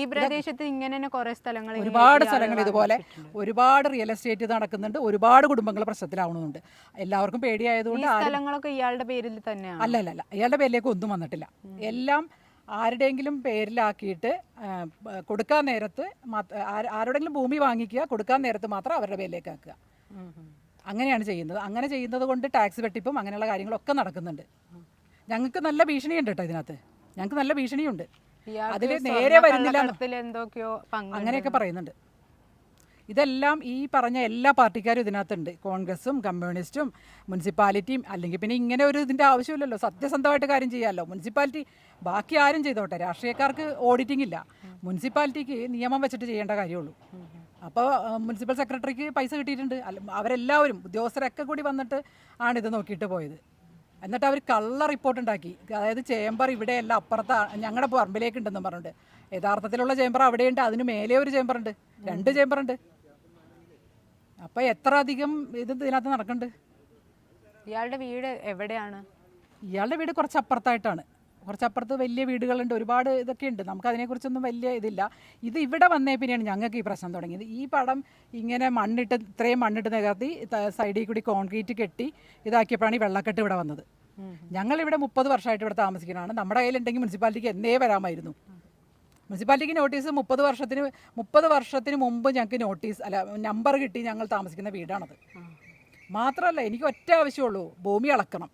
ഈ പ്രദേശത്ത് ഇങ്ങനെ തന്നെ കുറെ സ്ഥലങ്ങൾ ഒരുപാട് സ്ഥലങ്ങൾ ഇതുപോലെ ഒരുപാട് റിയൽ എസ്റ്റേറ്റ് നടക്കുന്നുണ്ട്. ഒരുപാട് കുടുംബങ്ങൾ പ്രശ്നത്തിലാവുന്നുണ്ട് എല്ലാവർക്കും പേടിയായതുകൊണ്ട് സ്ഥലങ്ങളൊക്കെ ഇയാളുടെ പേരിൽ തന്നെയാണ്? അല്ല അല്ല അല്ല അയാളുടെ പേരിലേക്ക് ഒന്നും വന്നിട്ടില്ല. എല്ലാം ആരുടെയെങ്കിലും പേരിലാക്കിയിട്ട് കൊടുക്കാൻ നേരത്ത് ആരുടെങ്കിലും ഭൂമി വാങ്ങിക്കുക കൊടുക്കാൻ നേരത്ത് മാത്രം അവരുടെ പേരിലേക്ക് ആക്കുക. അങ്ങനെയാണ് ചെയ്യുന്നത്. അങ്ങനെ ചെയ്യുന്നത് കൊണ്ട് ടാക്സ് വെട്ടിപ്പും അങ്ങനെയുള്ള കാര്യങ്ങളൊക്കെ നടക്കുന്നുണ്ട്. ഞങ്ങൾക്ക് നല്ല ഭീഷണിയുണ്ട് കേട്ടോ ഇതിനകത്ത്. ഞങ്ങൾക്ക് നല്ല ഭീഷണിയുണ്ട്. അതിൽ നേരെ വരുന്നില്ല എന്തൊക്കെയോ അങ്ങനെയൊക്കെ പറയുന്നുണ്ട്. ഇതെല്ലാം ഈ പറഞ്ഞ എല്ലാ പാർട്ടിക്കാരും ഇതിനകത്തുണ്ട്. കോൺഗ്രസും കമ്മ്യൂണിസ്റ്റും മുനിസിപ്പാലിറ്റിയും അല്ലെങ്കിൽ പിന്നെ ഇങ്ങനെ ഒരു ഇതിന്റെ ആവശ്യമില്ലല്ലോ. സത്യസന്ധമായിട്ട് കാര്യം ചെയ്യാമല്ലോ മുനിസിപ്പാലിറ്റി ബാക്കി ആരും ചെയ്തോട്ടെ. രാഷ്ട്രീയക്കാർക്ക് ഓഡിറ്റിംഗ് ഇല്ല. മുനിസിപ്പാലിറ്റിക്ക് നിയമം വെച്ചിട്ട് ചെയ്യേണ്ട കാര്യമുള്ളൂ. അപ്പോൾ മുനിസിപ്പൽ സെക്രട്ടറിക്ക് പൈസ കിട്ടിയിട്ടുണ്ട്. അവരെല്ലാവരും ഉദ്യോഗസ്ഥരൊക്കെ കൂടി വന്നിട്ട് ആണ് ഇത് നോക്കിയിട്ട് പോയത്. എന്നിട്ട് അവർ കള്ള റിപ്പോർട്ട് ഉണ്ടാക്കി. അതായത് ചേംബർ ഇവിടെയല്ല അപ്പുറത്ത് ഞങ്ങളുടെ പറമ്പിലേക്ക് ഉണ്ടെന്ന് പറഞ്ഞിട്ട്. യഥാർത്ഥത്തിലുള്ള ചേംബർ അവിടെയുണ്ട് അതിന് മേലെ ഒരു ചേംബർ ഉണ്ട് രണ്ട് ചേംബർ ഉണ്ട് അപ്പോൾ എത്ര അധികം ഇത് ഇതിനകത്ത് നടക്കുന്നുണ്ട് ഇയാളുടെ വീട് എവിടെയാണ്? ഇയാളുടെ വീട് കുറച്ച് അപ്പുറത്തായിട്ടാണ് കുറച്ചപ്പുറത്ത് വലിയ വീടുകളുണ്ട് ഒരുപാട് ഇതൊക്കെ ഉണ്ട്. നമുക്ക് അതിനെക്കുറിച്ചൊന്നും വലിയ ഇതില്ല. ഇത് ഇവിടെ വന്നേ പിന്നെയാണ് ഞങ്ങൾക്ക് ഈ പ്രശ്നം തുടങ്ങിയത്. ഈ പടം ഇങ്ങനെ മണ്ണിട്ട് ഇത്രയും മണ്ണിട്ട് നികത്തി സൈഡിൽ കൂടി കോൺക്രീറ്റ് കെട്ടി ഇതാക്കിയപ്പോഴാണ് ഈ വെള്ളക്കെട്ട് ഇവിടെ വന്നത്. ഞങ്ങൾ ഇവിടെ മുപ്പത് വർഷമായിട്ട് ഇവിടെ താമസിക്കുന്നതാണ്. നമ്മുടെ കയ്യിലുണ്ടെങ്കിൽ മുനിസിപ്പാലിറ്റിക്ക് എന്നേ വരാമായിരുന്നു. മുനിസിപ്പാലിറ്റിക്ക് നോട്ടീസ് മുപ്പത് വർഷത്തിന് മുപ്പത് വർഷത്തിന് മുമ്പ് ഞങ്ങൾക്ക് നോട്ടീസ് അല്ല നമ്പർ കിട്ടി ഞങ്ങൾ താമസിക്കുന്ന വീടാണത്. മാത്രമല്ല എനിക്ക് ഒറ്റ ആവശ്യമുള്ളൂ ഭൂമി അളക്കണം.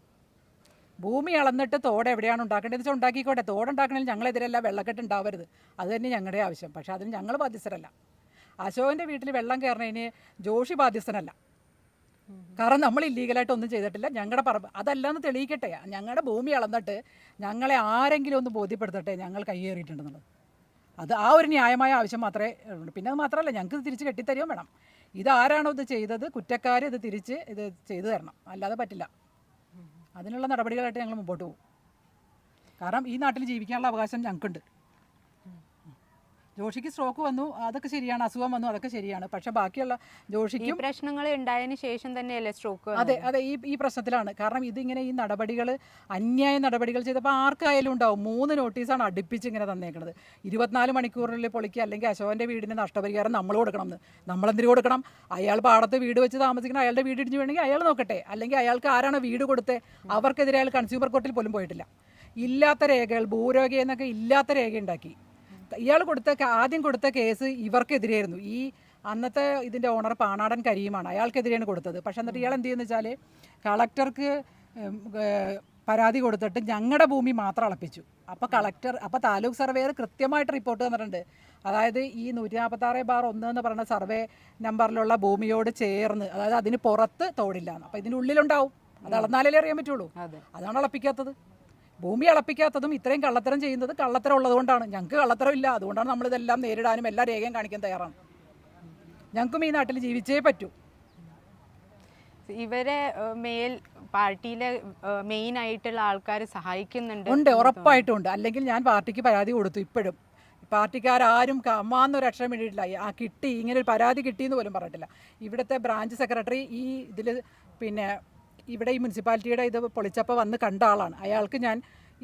ഭൂമി അളന്നിട്ട് തോട് എവിടെയാണ് ഉണ്ടാക്കേണ്ടത്? വെച്ചാൽ ഉണ്ടാക്കിക്കോട്ടെ. തോടുണ്ടാക്കണമെങ്കിൽ ഞങ്ങളെതിരല്ല വെള്ളക്കെട്ട് ഉണ്ടാവരുത്. അത് തന്നെ ഞങ്ങളുടെ ആവശ്യം. പക്ഷേ അതിന് ഞങ്ങൾ ബാധ്യസ്ഥരല്ല. അശോകന്റെ വീട്ടിൽ വെള്ളം കയറണതിന് ജോഷി ബാധ്യസ്ഥനല്ല. കാരണം നമ്മൾ ഇല്ലീഗലായിട്ട് ഒന്നും ചെയ്തിട്ടില്ല. ഞങ്ങളുടെ പറമ്പ് അതല്ലെന്ന് തെളിയിക്കട്ടെ. ഞങ്ങളുടെ ഭൂമി അളന്നിട്ട് ഞങ്ങളെ ആരെങ്കിലും ഒന്ന് ബോധ്യപ്പെടുത്തട്ടെ ഞങ്ങൾ കയ്യേറിയിട്ടുണ്ടെന്നുള്ളത്. അത് ആ ഒരു ന്യായമായ ആവശ്യം മാത്രമേ ഉള്ളൂ. പിന്നെ അത് മാത്രമല്ല ഞങ്ങൾക്ക് തിരിച്ച് കെട്ടിത്തരുകയും വേണം. ഇതാരാണോ ഇത് ചെയ്തത്? കുറ്റക്കാർ ഇത് തിരിച്ച് ഇത് ചെയ്തു തരണം. അല്ലാതെ പറ്റില്ല. അതിനുള്ള നടപടികളായിട്ട് ഞങ്ങൾ മുമ്പോട്ട് പോകും. കാരണം ഈ നാട്ടിൽ ജീവിക്കാനുള്ള അവകാശം ഞങ്ങൾക്കുണ്ട്. ജോഷിക്ക് സ്ട്രോക്ക് വന്നു. അതൊക്കെ ശരിയാണ്. അസുഖം വന്നു. അതൊക്കെ ശരിയാണ്. പക്ഷെ ബാക്കിയുള്ള ജോഷിക്ക് പ്രശ്നങ്ങൾ ഉണ്ടായതിനു ശേഷം തന്നെയല്ലേ സ്ട്രോക്ക് അതെ അതെ. ഈ ഈ പ്രശ്നത്തിലാണ്. കാരണം ഇതിങ്ങനെ ഈ നടപടികൾ അന്യായ നടപടികൾ ചെയ്തപ്പോൾ ആർക്കായാലും ഉണ്ടാവും. മൂന്ന് നോട്ടീസാണ് അടുപ്പിച്ച് ഇങ്ങനെ തന്നേക്കുന്നത് ഇരുപത്തിനാല് മണിക്കൂറിൽ പൊളിക്കുക അല്ലെങ്കിൽ അശോകന്റെ വീടിന് നഷ്ടപരിഹാരം നമ്മൾ കൊടുക്കണം എന്ന്. നമ്മളെന്തിനു കൊടുക്കണം? അയാൾ പാടത്ത് വീട് വെച്ച് താമസിക്കണം അയാളുടെ വീട് ഇടിഞ്ഞു വേണമെങ്കിൽ അയാൾ നോക്കട്ടെ. അല്ലെങ്കിൽ അയാൾക്ക് ആരാണ് വീട് കൊടുത്തത് അവർക്കെതിരെ അയാൾ കൺസ്യൂമർ കോർട്ടിൽ പോലും പോയിട്ടില്ല. ഇല്ലാത്ത രേഖകൾ ഭൂരേഖ എന്നൊക്കെ ഇല്ലാത്ത രേഖ ഉണ്ടാക്കി. ഇയാൾ കൊടുത്ത ആദ്യം കൊടുത്ത കേസ് ഇവർക്കെതിരെയായിരുന്നു. ഈ അന്നത്തെ ഇതിന്റെ ഓണർ പാണാടൻ കരീമാണ്. അയാൾക്കെതിരെയാണ് കൊടുത്തത്. പക്ഷെ എന്നിട്ട് ഇയാൾ എന്ത് ചെയ്യുന്ന വെച്ചാൽ കളക്ടർക്ക് പരാതി കൊടുത്തിട്ട് ഞങ്ങളുടെ ഭൂമി മാത്രം അളപ്പിച്ചു. അപ്പോൾ കളക്ടർ അപ്പോൾ താലൂക്ക് സർവേയർ കൃത്യമായിട്ട് റിപ്പോർട്ട് തന്നിട്ടുണ്ട്. അതായത് ഈ നൂറ്റി നാൽപ്പത്താറ് ബാർ ഒന്ന് എന്ന് പറയുന്ന സർവേ നമ്പറിലുള്ള ഭൂമിയോട് ചേർന്ന് അതായത് അതിന് പുറത്ത് തോടില്ല അപ്പോൾ ഇതിനുള്ളിലുണ്ടാവും. അത് അളന്നാലേ അറിയാൻ പറ്റുള്ളൂ. അതാണ് അളപ്പിക്കാത്തത്. ഭൂമി അളപ്പിക്കാത്തതും ഇത്രയും കള്ളത്തരം ചെയ്യുന്നത് കള്ളത്തരം ഉള്ളതുകൊണ്ടാണ്. ഞങ്ങൾക്ക് കള്ളത്തരം ഇല്ല. അതുകൊണ്ടാണ് നമ്മളിതെല്ലാം നേരിടാനും എല്ലാ രേഖയും കാണിക്കാൻ തയ്യാറാണ്. ഞങ്ങൾക്കും ഈ നാട്ടിൽ ജീവിച്ചേ പറ്റൂ. ഇവരെ മേൽ പാർട്ടിയിലെ മെയിൻ ആയിട്ടുള്ള ആൾക്കാർ സഹായിക്കുന്നുണ്ട് ഉണ്ട് ഉറപ്പായിട്ടുണ്ട് അല്ലെങ്കിൽ ഞാൻ പാർട്ടിക്ക് പരാതി കൊടുത്തു ഇപ്പോഴും. പാർട്ടിക്കാരും അമ്മാന്നൊരു അക്ഷരം വേണ്ടിയിട്ടില്ല ആ കിട്ടി ഇങ്ങനെ ഒരു പരാതി കിട്ടിയെന്ന് പോലും പറഞ്ഞിട്ടില്ല. ഇവിടുത്തെ ബ്രാഞ്ച് സെക്രട്ടറി ഈ ഇതിൽ പിന്നെ ഇവിടെ ഈ മുനിസിപ്പാലിറ്റിയുടെ ഇത് പൊളിച്ചപ്പോൾ വന്ന് കണ്ട ആളാണ്. അയാൾക്ക് ഞാൻ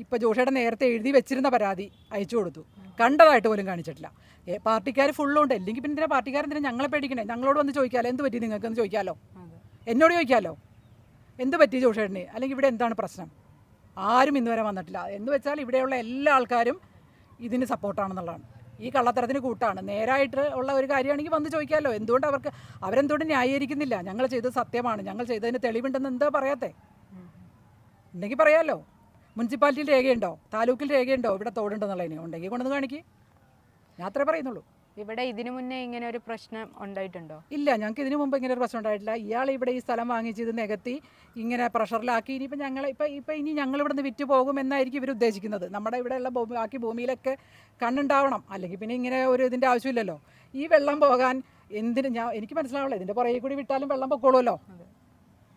ഇപ്പോൾ ജോഷിയുടെ നേരത്തെ എഴുതി വെച്ചിരുന്ന പരാതി അയച്ചു കൊടുത്തു. കണ്ടതായിട്ട് പോലും കാണിച്ചിട്ടില്ല. പാർട്ടിക്കാർ ഫുള്ളുണ്ട്. അല്ലെങ്കിൽ പിന്നെ എന്തിനാ പാർട്ടിക്കാരെന്തിനാ ഞങ്ങളെ പേടിക്കണേ? ഞങ്ങളോട് വന്ന് ചോദിക്കാമല്ലോ എന്ത് പറ്റി നിങ്ങൾക്കെന്ന് ചോദിക്കാമല്ലോ എന്നോട് ചോദിക്കാമല്ലോ എന്ത് പറ്റി ജോഷേട്ടന് അല്ലെങ്കിൽ ഇവിടെ എന്താണ് പ്രശ്നം? ആരും ഇന്ന് വരെ വന്നിട്ടില്ല. എന്ന് വെച്ചാൽ ഇവിടെയുള്ള എല്ലാ ആൾക്കാരും ഇതിന് സപ്പോർട്ടാണെന്നുള്ളതാണ് ഈ കള്ളത്തരത്തിന് കൂട്ടാണ്. നേരായിട്ട് ഉള്ള ഒരു കാര്യമാണെങ്കിൽ വന്ന് ചോദിക്കാമല്ലോ എന്തുകൊണ്ട് അവർക്ക് അവരെന്തുകൊണ്ട് ന്യായീകരിക്കുന്നില്ല? ഞങ്ങൾ ചെയ്തത് സത്യമാണ്. ഞങ്ങൾ ചെയ്തതിന് തെളിവുണ്ടെന്ന് എന്താ പറയാത്തേ? ഉണ്ടെങ്കിൽ പറയാമല്ലോ മുനിസിപ്പാലിറ്റിയിൽ രേഖയുണ്ടോ? താലൂക്കിൽ രേഖയുണ്ടോ? ഇവിടെ തോടുണ്ടെന്നുള്ളതിന്. ഉണ്ടെങ്കിൽ കൊണ്ടുവന്ന് കാണിക്കുക ഞാൻ അത്രേ പറയുന്നുള്ളൂ. ഇവിടെ ഇതിനു മുന്നേ ഇങ്ങനെ ഒരു പ്രശ്നം ഉണ്ടായിട്ടുണ്ടോ? ഇല്ല ഞങ്ങൾക്ക് ഇതിനു മുമ്പ് ഇങ്ങനെ ഒരു പ്രശ്നം ഉണ്ടായിട്ടില്ല. ഇയാൾ ഇവിടെ ഈ സ്ഥലം വാങ്ങിച്ച് ഇത് നികത്തി ഇങ്ങനെ പ്രഷറിലാക്കി. ഇനിയിപ്പോൾ ഞങ്ങൾ ഇപ്പം ഇപ്പം ഇനി ഞങ്ങൾ ഇവിടുന്ന് വിറ്റ് പോകും എന്നായിരിക്കും ഇവർ ഉദ്ദേശിക്കുന്നത്. നമ്മുടെ ഇവിടെയുള്ള ഭൂമി ബാക്കി ഭൂമിയിലൊക്കെ കണ്ണുണ്ടാവണം. അല്ലെങ്കിൽ പിന്നെ ഇങ്ങനെ ഒരു ഇതിന്റെ ആവശ്യമില്ലല്ലോ. ഈ വെള്ളം പോകാൻ എന്തിന് ഞാൻ എനിക്ക് മനസ്സിലാവില്ല ഇതിന്റെ പുറകെ കൂടി വിട്ടാലും വെള്ളം പൊക്കോളുമല്ലോ.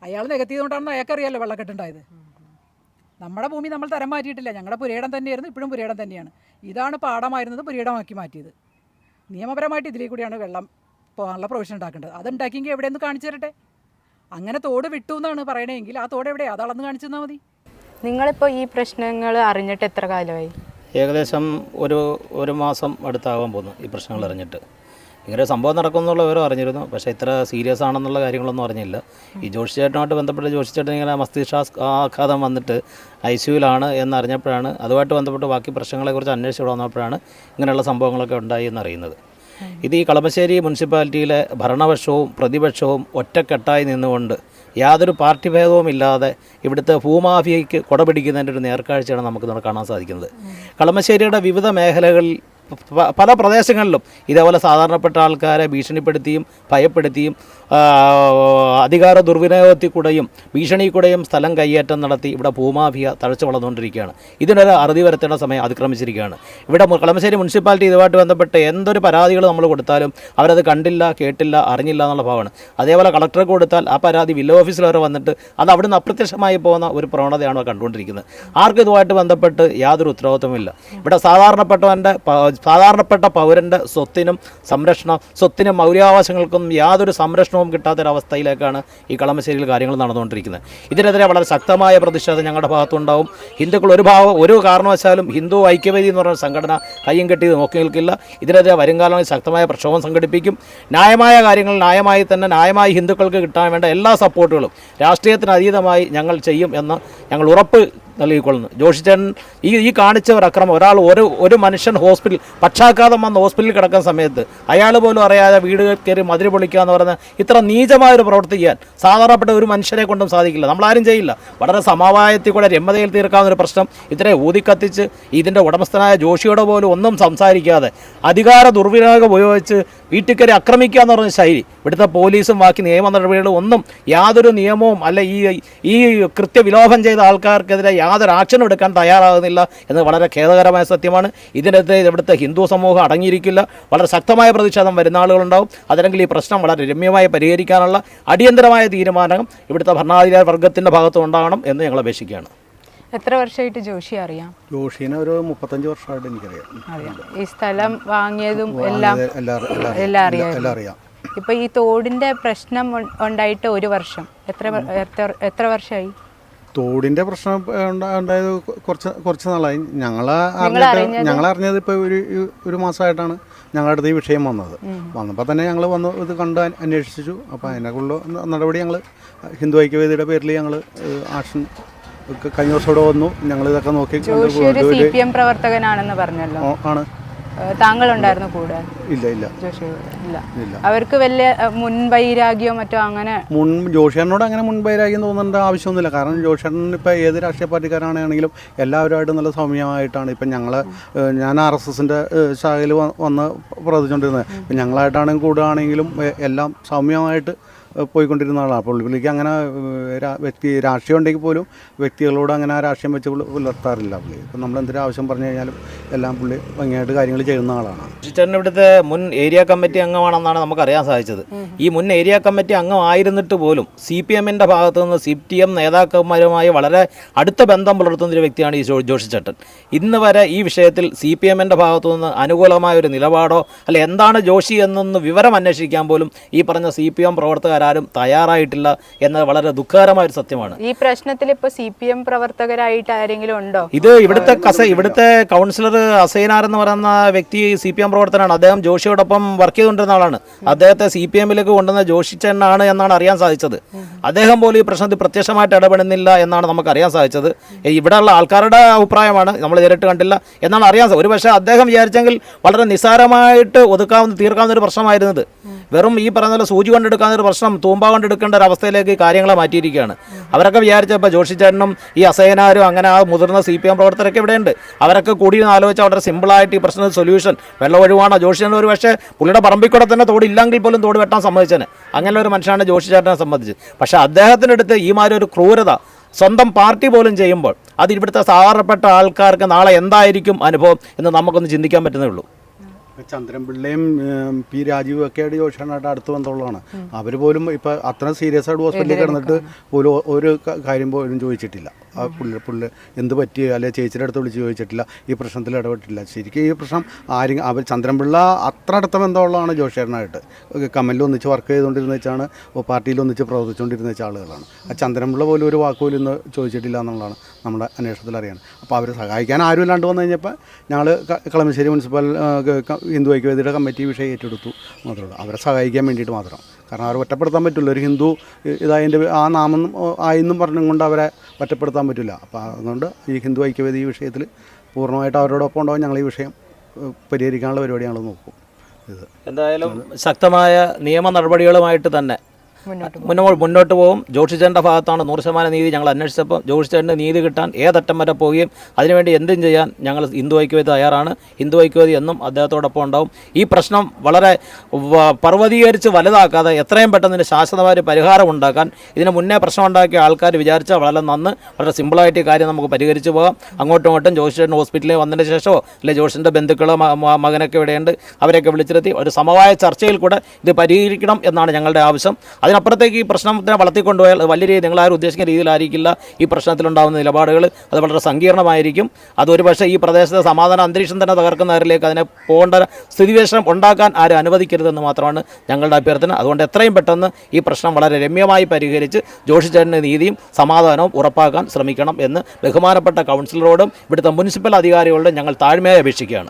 അയാൾ നികത്തിയതുകൊണ്ടാണെന്ന് അയാൾക്കറിയാലോ വെള്ളക്കെട്ടുണ്ടായത്. നമ്മുടെ ഭൂമി നമ്മൾ തരം മാറ്റിയിട്ടില്ല. ഞങ്ങളുടെ പുരയിടം തന്നെയായിരുന്നു ഇപ്പോഴും പുരയിടം തന്നെയാണ്. ഇതാണ് പാടമായിരുന്നത് പുരയിടമാക്കി മാറ്റിയത്. നിയമപരമായിട്ട് ഇതിലേ കൂടിയാണ് വെള്ളം പോകാനുള്ള പ്രൊവിഷൻ ഉണ്ടാക്കേണ്ടത്. അതുണ്ടാക്കിയെങ്കിൽ എവിടെയെന്ന് കാണിച്ചു തരട്ടെ? അങ്ങനെ തോട് വിട്ടു എന്നാണ് പറയണമെങ്കിൽ ആ തോട് എവിടെ അതാളെന്ന് കാണിച്ചു തന്നാൽ മതി. നിങ്ങളിപ്പോൾ ഈ പ്രശ്നങ്ങൾ അറിഞ്ഞിട്ട് എത്ര കാലമായി? ഏകദേശം ഒരു ഒരു മാസം അടുത്താകാൻ പോകുന്നു ഈ പ്രശ്നങ്ങൾ അറിഞ്ഞിട്ട്. ഇങ്ങനെ സംഭവം നടക്കുമെന്നുള്ള വിവരം അറിഞ്ഞിരുന്നു. പക്ഷേ ഇത്ര സീരിയസ് ആണെന്നുള്ള കാര്യങ്ങളൊന്നും അറിഞ്ഞില്ല. ഈ ജോഷി ചേട്ടനുമായിട്ട് ബന്ധപ്പെട്ട് ജോഷി ചേട്ടൻ ഇങ്ങനെ മസ്തിഷ്കാഘാതം വന്നിട്ട് ഐ സിയുലാണ് എന്നറിഞ്ഞപ്പോഴാണ് അതുമായിട്ട് ബന്ധപ്പെട്ട് ബാക്കി പ്രശ്നങ്ങളെക്കുറിച്ച് അന്വേഷിച്ച് വന്നപ്പോഴാണ് ഇങ്ങനെയുള്ള സംഭവങ്ങളൊക്കെ ഉണ്ടായി എന്നറിയുന്നത്. ഇത് ഈ കളമശ്ശേരി മുനിസിപ്പാലിറ്റിയിലെ ഭരണപക്ഷവും പ്രതിപക്ഷവും ഒറ്റക്കെട്ടായി നിന്നുകൊണ്ട് യാതൊരു പാർട്ടി ഭേദവും ഇല്ലാതെ ഇവിടുത്തെ ഭൂമാഫിയയ്ക്ക് കൊടപിടിക്കുന്നതിന്റെ ഒരു നേർക്കാഴ്ചയാണ് നമുക്ക് കാണാൻ സാധിക്കുന്നത്. കളമശ്ശേരിയുടെ വിവിധ മേഖലകളിൽ പല പ്രദേശങ്ങളിലും ഇതേപോലെ സാധാരണപ്പെട്ട ആൾക്കാരെ ഭീഷണിപ്പെടുത്തിയും ഭയപ്പെടുത്തിയും അധികാര ദുർവിനിയോഗത്തിൽ കൂടെയും ഭീഷണി കൂടെയും സ്ഥലം കയ്യേറ്റം നടത്തി ഇവിടെ ഭൂമാഫിയ തഴച്ചു വളർന്നുകൊണ്ടിരിക്കുകയാണ്. ഇതിനൊരു അറുതി വരുത്തേണ്ട സമയം അതിക്രമിച്ചിരിക്കുകയാണ്. ഇവിടെ കളമശ്ശേരി മുനിസിപ്പാലിറ്റി ഇതുമായിട്ട് ബന്ധപ്പെട്ട് എന്തൊരു പരാതികൾ നമ്മൾ കൊടുത്താലും അവരത് കണ്ടില്ല കേട്ടില്ല അറിഞ്ഞില്ല എന്നുള്ള ഭാവമാണ്. അതേപോലെ കളക്ടർക്ക് കൊടുത്താൽ ആ പരാതി വില്ലേജ് ഓഫീസിൽ വരെ വന്നിട്ട് അത് അവിടുന്ന് അപ്രത്യക്ഷമായി പോകുന്ന ഒരു പ്രവണതയാണ് കണ്ടുകൊണ്ടിരിക്കുന്നത്. ആർക്കും ഇതുമായിട്ട് ബന്ധപ്പെട്ട് യാതൊരു ഉത്തരവാദിത്വമില്ല ഇവിടെ സാധാരണപ്പെട്ടവന്റെ സാധാരണപ്പെട്ട പൗരന്റെ സ്വത്തിനും സംരക്ഷണം സ്വത്തിനും മൗലികാവകാശങ്ങൾക്കും യാതൊരു സംരക്ഷണവും കിട്ടാത്തൊരവസ്ഥയിലേക്കാണ് ഈ കളമശ്ശേരിയിൽ കാര്യങ്ങൾ നടന്നുകൊണ്ടിരിക്കുന്നത്. ഇതിനെതിരെ വളരെ ശക്തമായ പ്രതിഷേധം ഞങ്ങളുടെ ഭാഗത്തുണ്ടാവും. ഹിന്ദുക്കൾ ഒരു ഭാഗം ഒരു കാരണവശാലും ഹിന്ദു ഐക്യവേദി എന്ന് പറയുന്ന സംഘടന കയ്യും കെട്ടി നോക്കി നിൽക്കില്ല. ഇതിനെതിരെ വരുംകാലങ്ങളിൽ ശക്തമായ പ്രക്ഷോഭം സംഘടിപ്പിക്കും. ന്യായമായ കാര്യങ്ങൾ ന്യായമായി തന്നെ ന്യായമായി ഹിന്ദുക്കൾക്ക് കിട്ടാൻ വേണ്ട എല്ലാ സപ്പോർട്ടുകളും രാഷ്ട്രീയത്തിന് അതീതമായി ഞങ്ങൾ ചെയ്യും എന്ന് ഞങ്ങൾ ഉറപ്പ് നൽകിക്കൊള്ളുന്നു. ജോഷിച്ചേൻ ഈ ഈ കാണിച്ച ഒരു അക്രമം. ഒരാൾ ഒരു ഒരു മനുഷ്യൻ ഹോസ്പിറ്റൽ പക്ഷാഘാതം വന്ന് ഹോസ്പിറ്റലിൽ കിടക്കുന്ന സമയത്ത് അയാൾ പോലും അറിയാതെ വീട് കയറി മതിരി പൊളിക്കുക എന്ന് പറയുന്ന ഇത്ര നീചമായ ഒരു ചെയ്യാൻ സാധാരണപ്പെട്ട ഒരു മനുഷ്യരെ കൊണ്ടും സാധിക്കില്ല. നമ്മളാരും ചെയ്യില്ല. വളരെ സമവായത്തിൽ കൂടെ രമ്യതയിൽ തീർക്കാവുന്ന ഒരു പ്രശ്നം ഇത്ര ഊതിക്കത്തിച്ച് ഇതിന്റെ ഉടമസ്ഥനായ ജോഷിയോട് പോലും ഒന്നും സംസാരിക്കാതെ അധികാര ദുർവിനിയോഗം ഉപയോഗിച്ച് വീട്ടിൽ ആക്രമിക്കുക എന്ന് പറഞ്ഞ ശൈലി ഇവിടുത്തെ പോലീസും ബാക്കി നിയമ നടപടികളും ഒന്നും യാതൊരു നിയമവും അല്ല ഈ ഈ കൃത്യവിലോപം ചെയ്ത ആൾക്കാർക്കെതിരെ യാതൊരു ആക്ഷനും എടുക്കാൻ തയ്യാറാകുന്നില്ല എന്നത് വളരെ ഖേദകരമായ സത്യമാണ്. ഇതിനകത്ത് ഇവിടുത്തെ ഹിന്ദു സമൂഹം അടങ്ങിയിരിക്കില്ല. വളരെ ശക്തമായ പ്രതിഷേധം വരുന്ന ആളുകളുണ്ടാവും. അതല്ലെങ്കിൽ ഈ പ്രശ്നം വളരെ രമ്യമായി പരിഹരിക്കാനുള്ള അടിയന്തരമായ തീരുമാനം ഇവിടുത്തെ ഭരണാധികാര വർഗത്തിന്റെ ഭാഗത്തും ഉണ്ടാകണം എന്ന് ഞങ്ങൾ അപേക്ഷിക്കുകയാണ്. എത്ര വർഷമായിട്ട് ജോഷി അറിയാം? ജോഷിനെ ഒരു മുപ്പത്തഞ്ച് വർഷമായിട്ട് എനിക്കറിയാം. അറിയാം. ഈ സ്ഥലം വാങ്ങിയതും എല്ലാം എല്ലാം അറിയാം. ഇപ്പൊ ഈ തോടിന്റെ പ്രശ്നം ഉണ്ടായിട്ട് ഒരു വർഷം. എത്ര എത്ര- എത്ര വർഷമായി? തോടിന്റെ പ്രശ്നം ഉണ്ടാ- ഉണ്ടായത് കുറച്ച് കുറച്ച് നാളായി. ഞങ്ങളെ അറിഞ്ഞത്? ഞങ്ങൾ അറിഞ്ഞത് ഇപ്പോൾ ഒരു ഒരു മാസമായിട്ടാണ് ഞങ്ങളുടെ അടുത്ത് ഈ വിഷയം വന്നത്. വന്നപ്പോൾ തന്നെ ഞങ്ങൾ വന്ന് ഇത് കണ്ട് അന്വ- അന്വേഷിച്ചു. അപ്പോൾ അതിനെക്കുള്ള നടപടി ഞങ്ങൾ ഹിന്ദു ഐക്യവേദിയുടെ പേരിൽ ഞങ്ങൾ ആക്ഷൻ കഴിഞ്ഞ വർഷം ഇവിടെ വന്നു. ഞങ്ങൾ ഇതൊക്കെ നോക്കി ആണ്. താങ്കൾ ഉണ്ടായിരുന്നു കൂടെ? ഇല്ല ഇല്ല. ജോഷി? ഇല്ല. അവർക്ക് വലിയ മുൻവൈരാഗ്യോ മറ്റോ അങ്ങനെ മുൻ ജോഷേട്ടനോട് അങ്ങനെ മുൻവൈരാഗ്യം തോന്നേണ്ട ആവശ്യമൊന്നുമില്ല. കാരണം ജോഷേട്ടൻ ഇപ്പൊ ഏത് രാഷ്ട്രീയ പാർട്ടിക്കാരാണെങ്കിലും എല്ലാവരുമായിട്ടും നല്ല സൗമ്യമായിട്ടാണ് ഇപ്പം ഞങ്ങൾ ഞാൻ ആർ എസ് എസിന്റെ ശാഖയിൽ വന്ന് പ്രവർത്തിച്ചുകൊണ്ടിരുന്നത് ഇപ്പം ഞങ്ങളായിട്ടാണെങ്കിൽ കൂടുകയാണെങ്കിലും എല്ലാം സൗമ്യമായിട്ട് പോയിക്കൊണ്ടിരുന്ന ആളാണ്. അപ്പോൾ പുള്ളിക്ക് അങ്ങനെ വ്യക്തി രാഷ്ട്രീയം ഉണ്ടെങ്കിൽ പോലും വ്യക്തികളോട് അങ്ങനെ ആ രാഷ്ട്രീയം വെച്ച് പുലർത്താറില്ല പുള്ളി. ഇപ്പം നമ്മൾ എന്തൊരു ആവശ്യം പറഞ്ഞു കഴിഞ്ഞാലും എല്ലാം പുള്ളി ഭംഗിയായിട്ട് കാര്യങ്ങൾ ചെയ്യുന്ന ആളാണ്. ചേട്ടൻ ഇവിടുത്തെ മുൻ ഏരിയ കമ്മിറ്റി അംഗമാണെന്നാണ് നമുക്ക് അറിയാൻ സാധിച്ചത് ഈ മുൻ ഏരിയ കമ്മിറ്റി അംഗമായിരുന്നിട്ട് പോലും സി പി എമ്മിന്റെ ഭാഗത്തു നിന്ന് സി പി എം നേതാക്കന്മാരുമായി വളരെ അടുത്ത ബന്ധം പുലർത്തുന്ന ഒരു വ്യക്തിയാണ് ഈ ജോഷി ചേട്ടൻ. ഇന്ന് വരെ ഈ വിഷയത്തിൽ സി പി എമ്മിന്റെ ഭാഗത്തു നിന്ന് അനുകൂലമായ ഒരു നിലപാടോ അല്ലെ എന്താണ് ജോഷി എന്നൊന്ന് വിവരം അന്വേഷിക്കാൻ പോലും ഈ പറഞ്ഞ സി പി എം പ്രവർത്തകരാരും തയ്യാറായിട്ടില്ല എന്നത് വളരെ ദുഃഖകരമായ ഒരു സത്യമാണ്. ഈ പ്രശ്നത്തിൽ ഇപ്പൊ സി പി എം പ്രവർത്തകരായിട്ട് ആരെങ്കിലും ഉണ്ടോ? ഇത് ഇവിടുത്തെ കസ ഇവിടുത്തെ കൗൺസിലർ അസൈനാർ എന്ന് പറയുന്ന വ്യക്തി സി പി എം പ്രവർത്തനാണ്. അദ്ദേഹം ജോഷിയോടൊപ്പം വർക്ക് ചെയ്തുകൊണ്ടിരുന്ന ആളാണ്. അദ്ദേഹത്തെ സി പി എമ്മിലേക്ക് കൊണ്ടുവന്ന ജോഷി ചേട്ടനാണ് എന്നാണ് അറിയാൻ സാധിച്ചത്. അദ്ദേഹം പോലും ഈ പ്രശ്നത്തിൽ പ്രത്യക്ഷമായിട്ട് ഇടപെടുന്നില്ല എന്നാണ് നമുക്ക് അറിയാൻ സാധിച്ചത്. ഇവിടെയുള്ള ആൾക്കാരുടെ അഭിപ്രായമാണ്. നമ്മൾ നേരിട്ട് കണ്ടില്ല എന്നാണ് അറിയാൻ ഒരു പക്ഷേ അദ്ദേഹം വിചാരിച്ചെങ്കിൽ വളരെ നിസ്സാരമായിട്ട് ഒതുക്കാവുന്ന തീർക്കാവുന്ന ഒരു പ്രശ്നമായിരുന്നത്. വെറും ഈ പറയുന്ന പോലെ സൂചി കൊണ്ടെടുക്കാവുന്ന ഒരു പ്രശ്നം തൂമ്പ കൊണ്ടെടുക്കേണ്ട ഒരു അവസ്ഥയിലേക്ക് കാര്യങ്ങളെ മാറ്റിയിരിക്കുകയാണ്. അവരൊക്കെ വിചാരിച്ചപ്പോൾ ജോഷിച്ചേട്ടനും ഈ അസൈനാരും അങ്ങനെ ആ മുതിർന്ന സി പി എം പ്രവർത്തകരൊക്കെ ഇവിടെയുണ്ട്. അവരൊക്കെ കൂടി ഒന്ന് ആലോചിച്ചാൽ വളരെ സിമ്പിളായിട്ട് ഈ പ്രശ്നത്തിന് സൊല്യൂഷൻ വെള്ളം ഒഴിവാണോ ജോഷിച്ചേട്ടൻ ഒരു പക്ഷേ പുള്ളിയുടെ പറമ്പിക്കൂടെ തന്നെ തോട് ഇല്ലെങ്കിൽ പോലും തോട് വെട്ടാൻ സമ്മതിച്ചേനെ. അങ്ങനെ ഒരു മനുഷ്യനാണ് ജോഷി ചേട്ടനെ സംബന്ധിച്ച്. പക്ഷേ അദ്ദേഹത്തിന്റെ അടുത്ത് ഈ മാതിരി ഒരു ക്രൂരത. സ്വന്തം പാർട്ടി പോലും ചെയ്യുമ്പോൾ അത് ഇവിടുത്തെ സാധാരണപ്പെട്ട ആൾക്കാർക്ക് നാളെ എന്തായിരിക്കും അനുഭവം എന്ന് നമുക്കൊന്ന് ചിന്തിക്കാൻ പറ്റുന്നേ ഉള്ളൂ. ചന്ദ്രൻപിള്ളയും പി രാജീവും ഒക്കെ ആയിട്ട് ജോഷനായിട്ട് അടുത്ത് ബന്ധമുള്ളതാണ് അവർ പോലും ഇപ്പം അത്ര സീരിയസ് ആയിട്ട് ഹോസ്പിറ്റലിൽ കിടന്നിട്ട് പോലും ഒരു കാര്യം പോലും ചോദിച്ചിട്ടില്ല. ആ പുള്ളി പുള്ളി എന്ത് പറ്റി? അല്ലെ ചേച്ചിയുടെ അടുത്ത് വിളിച്ച് ചോദിച്ചിട്ടില്ല. ഈ പ്രശ്നത്തിൽ ഇടപെട്ടില്ല ശരിക്കും ഈ പ്രശ്നം ആരും അവർ ചന്ദ്രൻപിള്ള അത്ര അടുത്ത ബന്ധമുള്ളതാണ് ജോഷേട്ടനായിട്ട്. കമ്മലിൽ ഒന്നിച്ച് വർക്ക് ചെയ്തുകൊണ്ടിരുന്ന വെച്ചാണ് പാർട്ടിയിൽ ഒന്നിച്ച് പ്രവർത്തിച്ചുകൊണ്ടിരുന്ന വെച്ച ആളുകളാണ്. ആ ചന്ദ്രൻപിള്ള പോലും ഒരു വാക്ക് പോലും ഇന്ന് ചോദിച്ചിട്ടില്ല എന്നുള്ളതാണ് നമ്മുടെ അന്വേഷണത്തിൽ അറിയാൻ. അപ്പോൾ അവർ സഹായിക്കാൻ ആരും ഇല്ലാണ്ട് വന്നു കഴിഞ്ഞപ്പോൾ ഞങ്ങൾ കളമശ്ശേരി മുനിസിപ്പൽ ഹിന്ദു ഐക്യവേദിയുടെ കമ്മിറ്റി വിഷയം ഏറ്റെടുത്തു. മാത്രമേ ഉള്ളൂ. അവരെ സഹായിക്കാൻ വേണ്ടിയിട്ട് മാത്രം. കാരണം അവരെ ഒറ്റപ്പെടുത്താൻ പറ്റില്ല. ഒരു ഹിന്ദു ഇതായതിന്റെ ആ നാമം ആയെന്നും പറഞ്ഞുകൊണ്ട് അവരെ ഒറ്റപ്പെടുത്താൻ പറ്റില്ല. അപ്പോൾ അതുകൊണ്ട് ഈ ഹിന്ദു ഐക്യവേദി ഈ വിഷയത്തിൽ പൂർണമായിട്ട് അവരോടൊപ്പം ഉണ്ടാവും ഞങ്ങൾ ഈ വിഷയം പരിഹരിക്കാനുള്ള പരിപാടി ഞങ്ങൾ നോക്കും. എന്തായാലും ശക്തമായ നിയമ നടപടികളുമായിട്ട് തന്നെ മുന്നോട്ട് മുന്നോട്ട് പോകും. ജോഷിച്ചേന്റെ ഭാഗത്താണ് നൂറ് ശതമാനം നീതി ഞങ്ങൾ അന്വേഷിച്ചപ്പോൾ ജോഷിച്ചേന്റെ നീതി കിട്ടാൻ ഏതറ്റം വരെ പോവുകയും അതിനുവേണ്ടി എന്തും ചെയ്യാൻ ഞങ്ങൾ ഹിന്ദു ഐക്യവേദി തയ്യാറാണ്. ഹിന്ദു ഐക്യവേദി എന്നും അദ്ദേഹത്തോടൊപ്പം ഉണ്ടാവും. ഈ പ്രശ്നം വളരെ പർവതീകരിച്ച് വലുതാക്കാതെ എത്രയും പെട്ടെന്ന് ശാശ്വതമായ പരിഹാരം ഉണ്ടാക്കാൻ ഇതിന് മുന്നേ പ്രശ്നം ഉണ്ടാക്കിയ ആൾക്കാർ വിചാരിച്ചാൽ വളരെ നന്ന് വളരെ സിമ്പിളായിട്ട് ഈ കാര്യം നമുക്ക് പരിഹരിച്ച് പോകാം. അങ്ങോട്ടും ഇങ്ങോട്ടും ജോഷിച്ചേട്ടൻ ഹോസ്പിറ്റലിൽ വന്നതിന് ശേഷമോ അല്ലെ ജോഷിന്റെ ബന്ധുക്കളോ മകനൊക്കെ ഇവിടെയുണ്ട് അവരെയൊക്കെ വിളിച്ചിരുത്തി ഒരു സമവായ ചർച്ചയിൽ കൂടെ ഇത് പരിഹരിക്കണം എന്നാണ് ഞങ്ങളുടെ ആവശ്യം. അതിനപ്പുറത്തേക്ക് ഈ പ്രശ്നത്തിനെ വളർത്തിക്കൊണ്ടുപോയാൽ വലിയ രീതി നിങ്ങളാരും ഉദ്ദേശിക്കുന്ന രീതിയിലായിരിക്കില്ല ഈ പ്രശ്നത്തിലുണ്ടാകുന്ന നിലപാടുകൾ. അത് വളരെ സങ്കീർണമായിരിക്കും. അതൊരു പക്ഷേ ഈ പ്രദേശത്തെ സമാധാന അന്തരീക്ഷം തന്നെ തകർക്കുന്നവരിലേക്ക് അതിനെ പോകേണ്ട സ്ഥിതിവിശേഷം ഉണ്ടാക്കാൻ ആരും അനുവദിക്കരുതെന്ന് മാത്രമാണ് ഞങ്ങളുടെ അഭ്യർത്ഥന. അതുകൊണ്ട് എത്രയും പെട്ടെന്ന് ഈ പ്രശ്നം വളരെ രമ്യമായി പരിഹരിച്ച് ജോഷിച്ചേട്ടന്റെ നീതിയും സമാധാനവും ഉറപ്പാക്കാൻ ശ്രമിക്കണം എന്ന് ബഹുമാനപ്പെട്ട കൗൺസിലറോടും ഇവിടുത്തെ മുനിസിപ്പൽ അധികാരികളോടും ഞങ്ങൾ താഴ്മയായി അപേക്ഷിക്കുകയാണ്.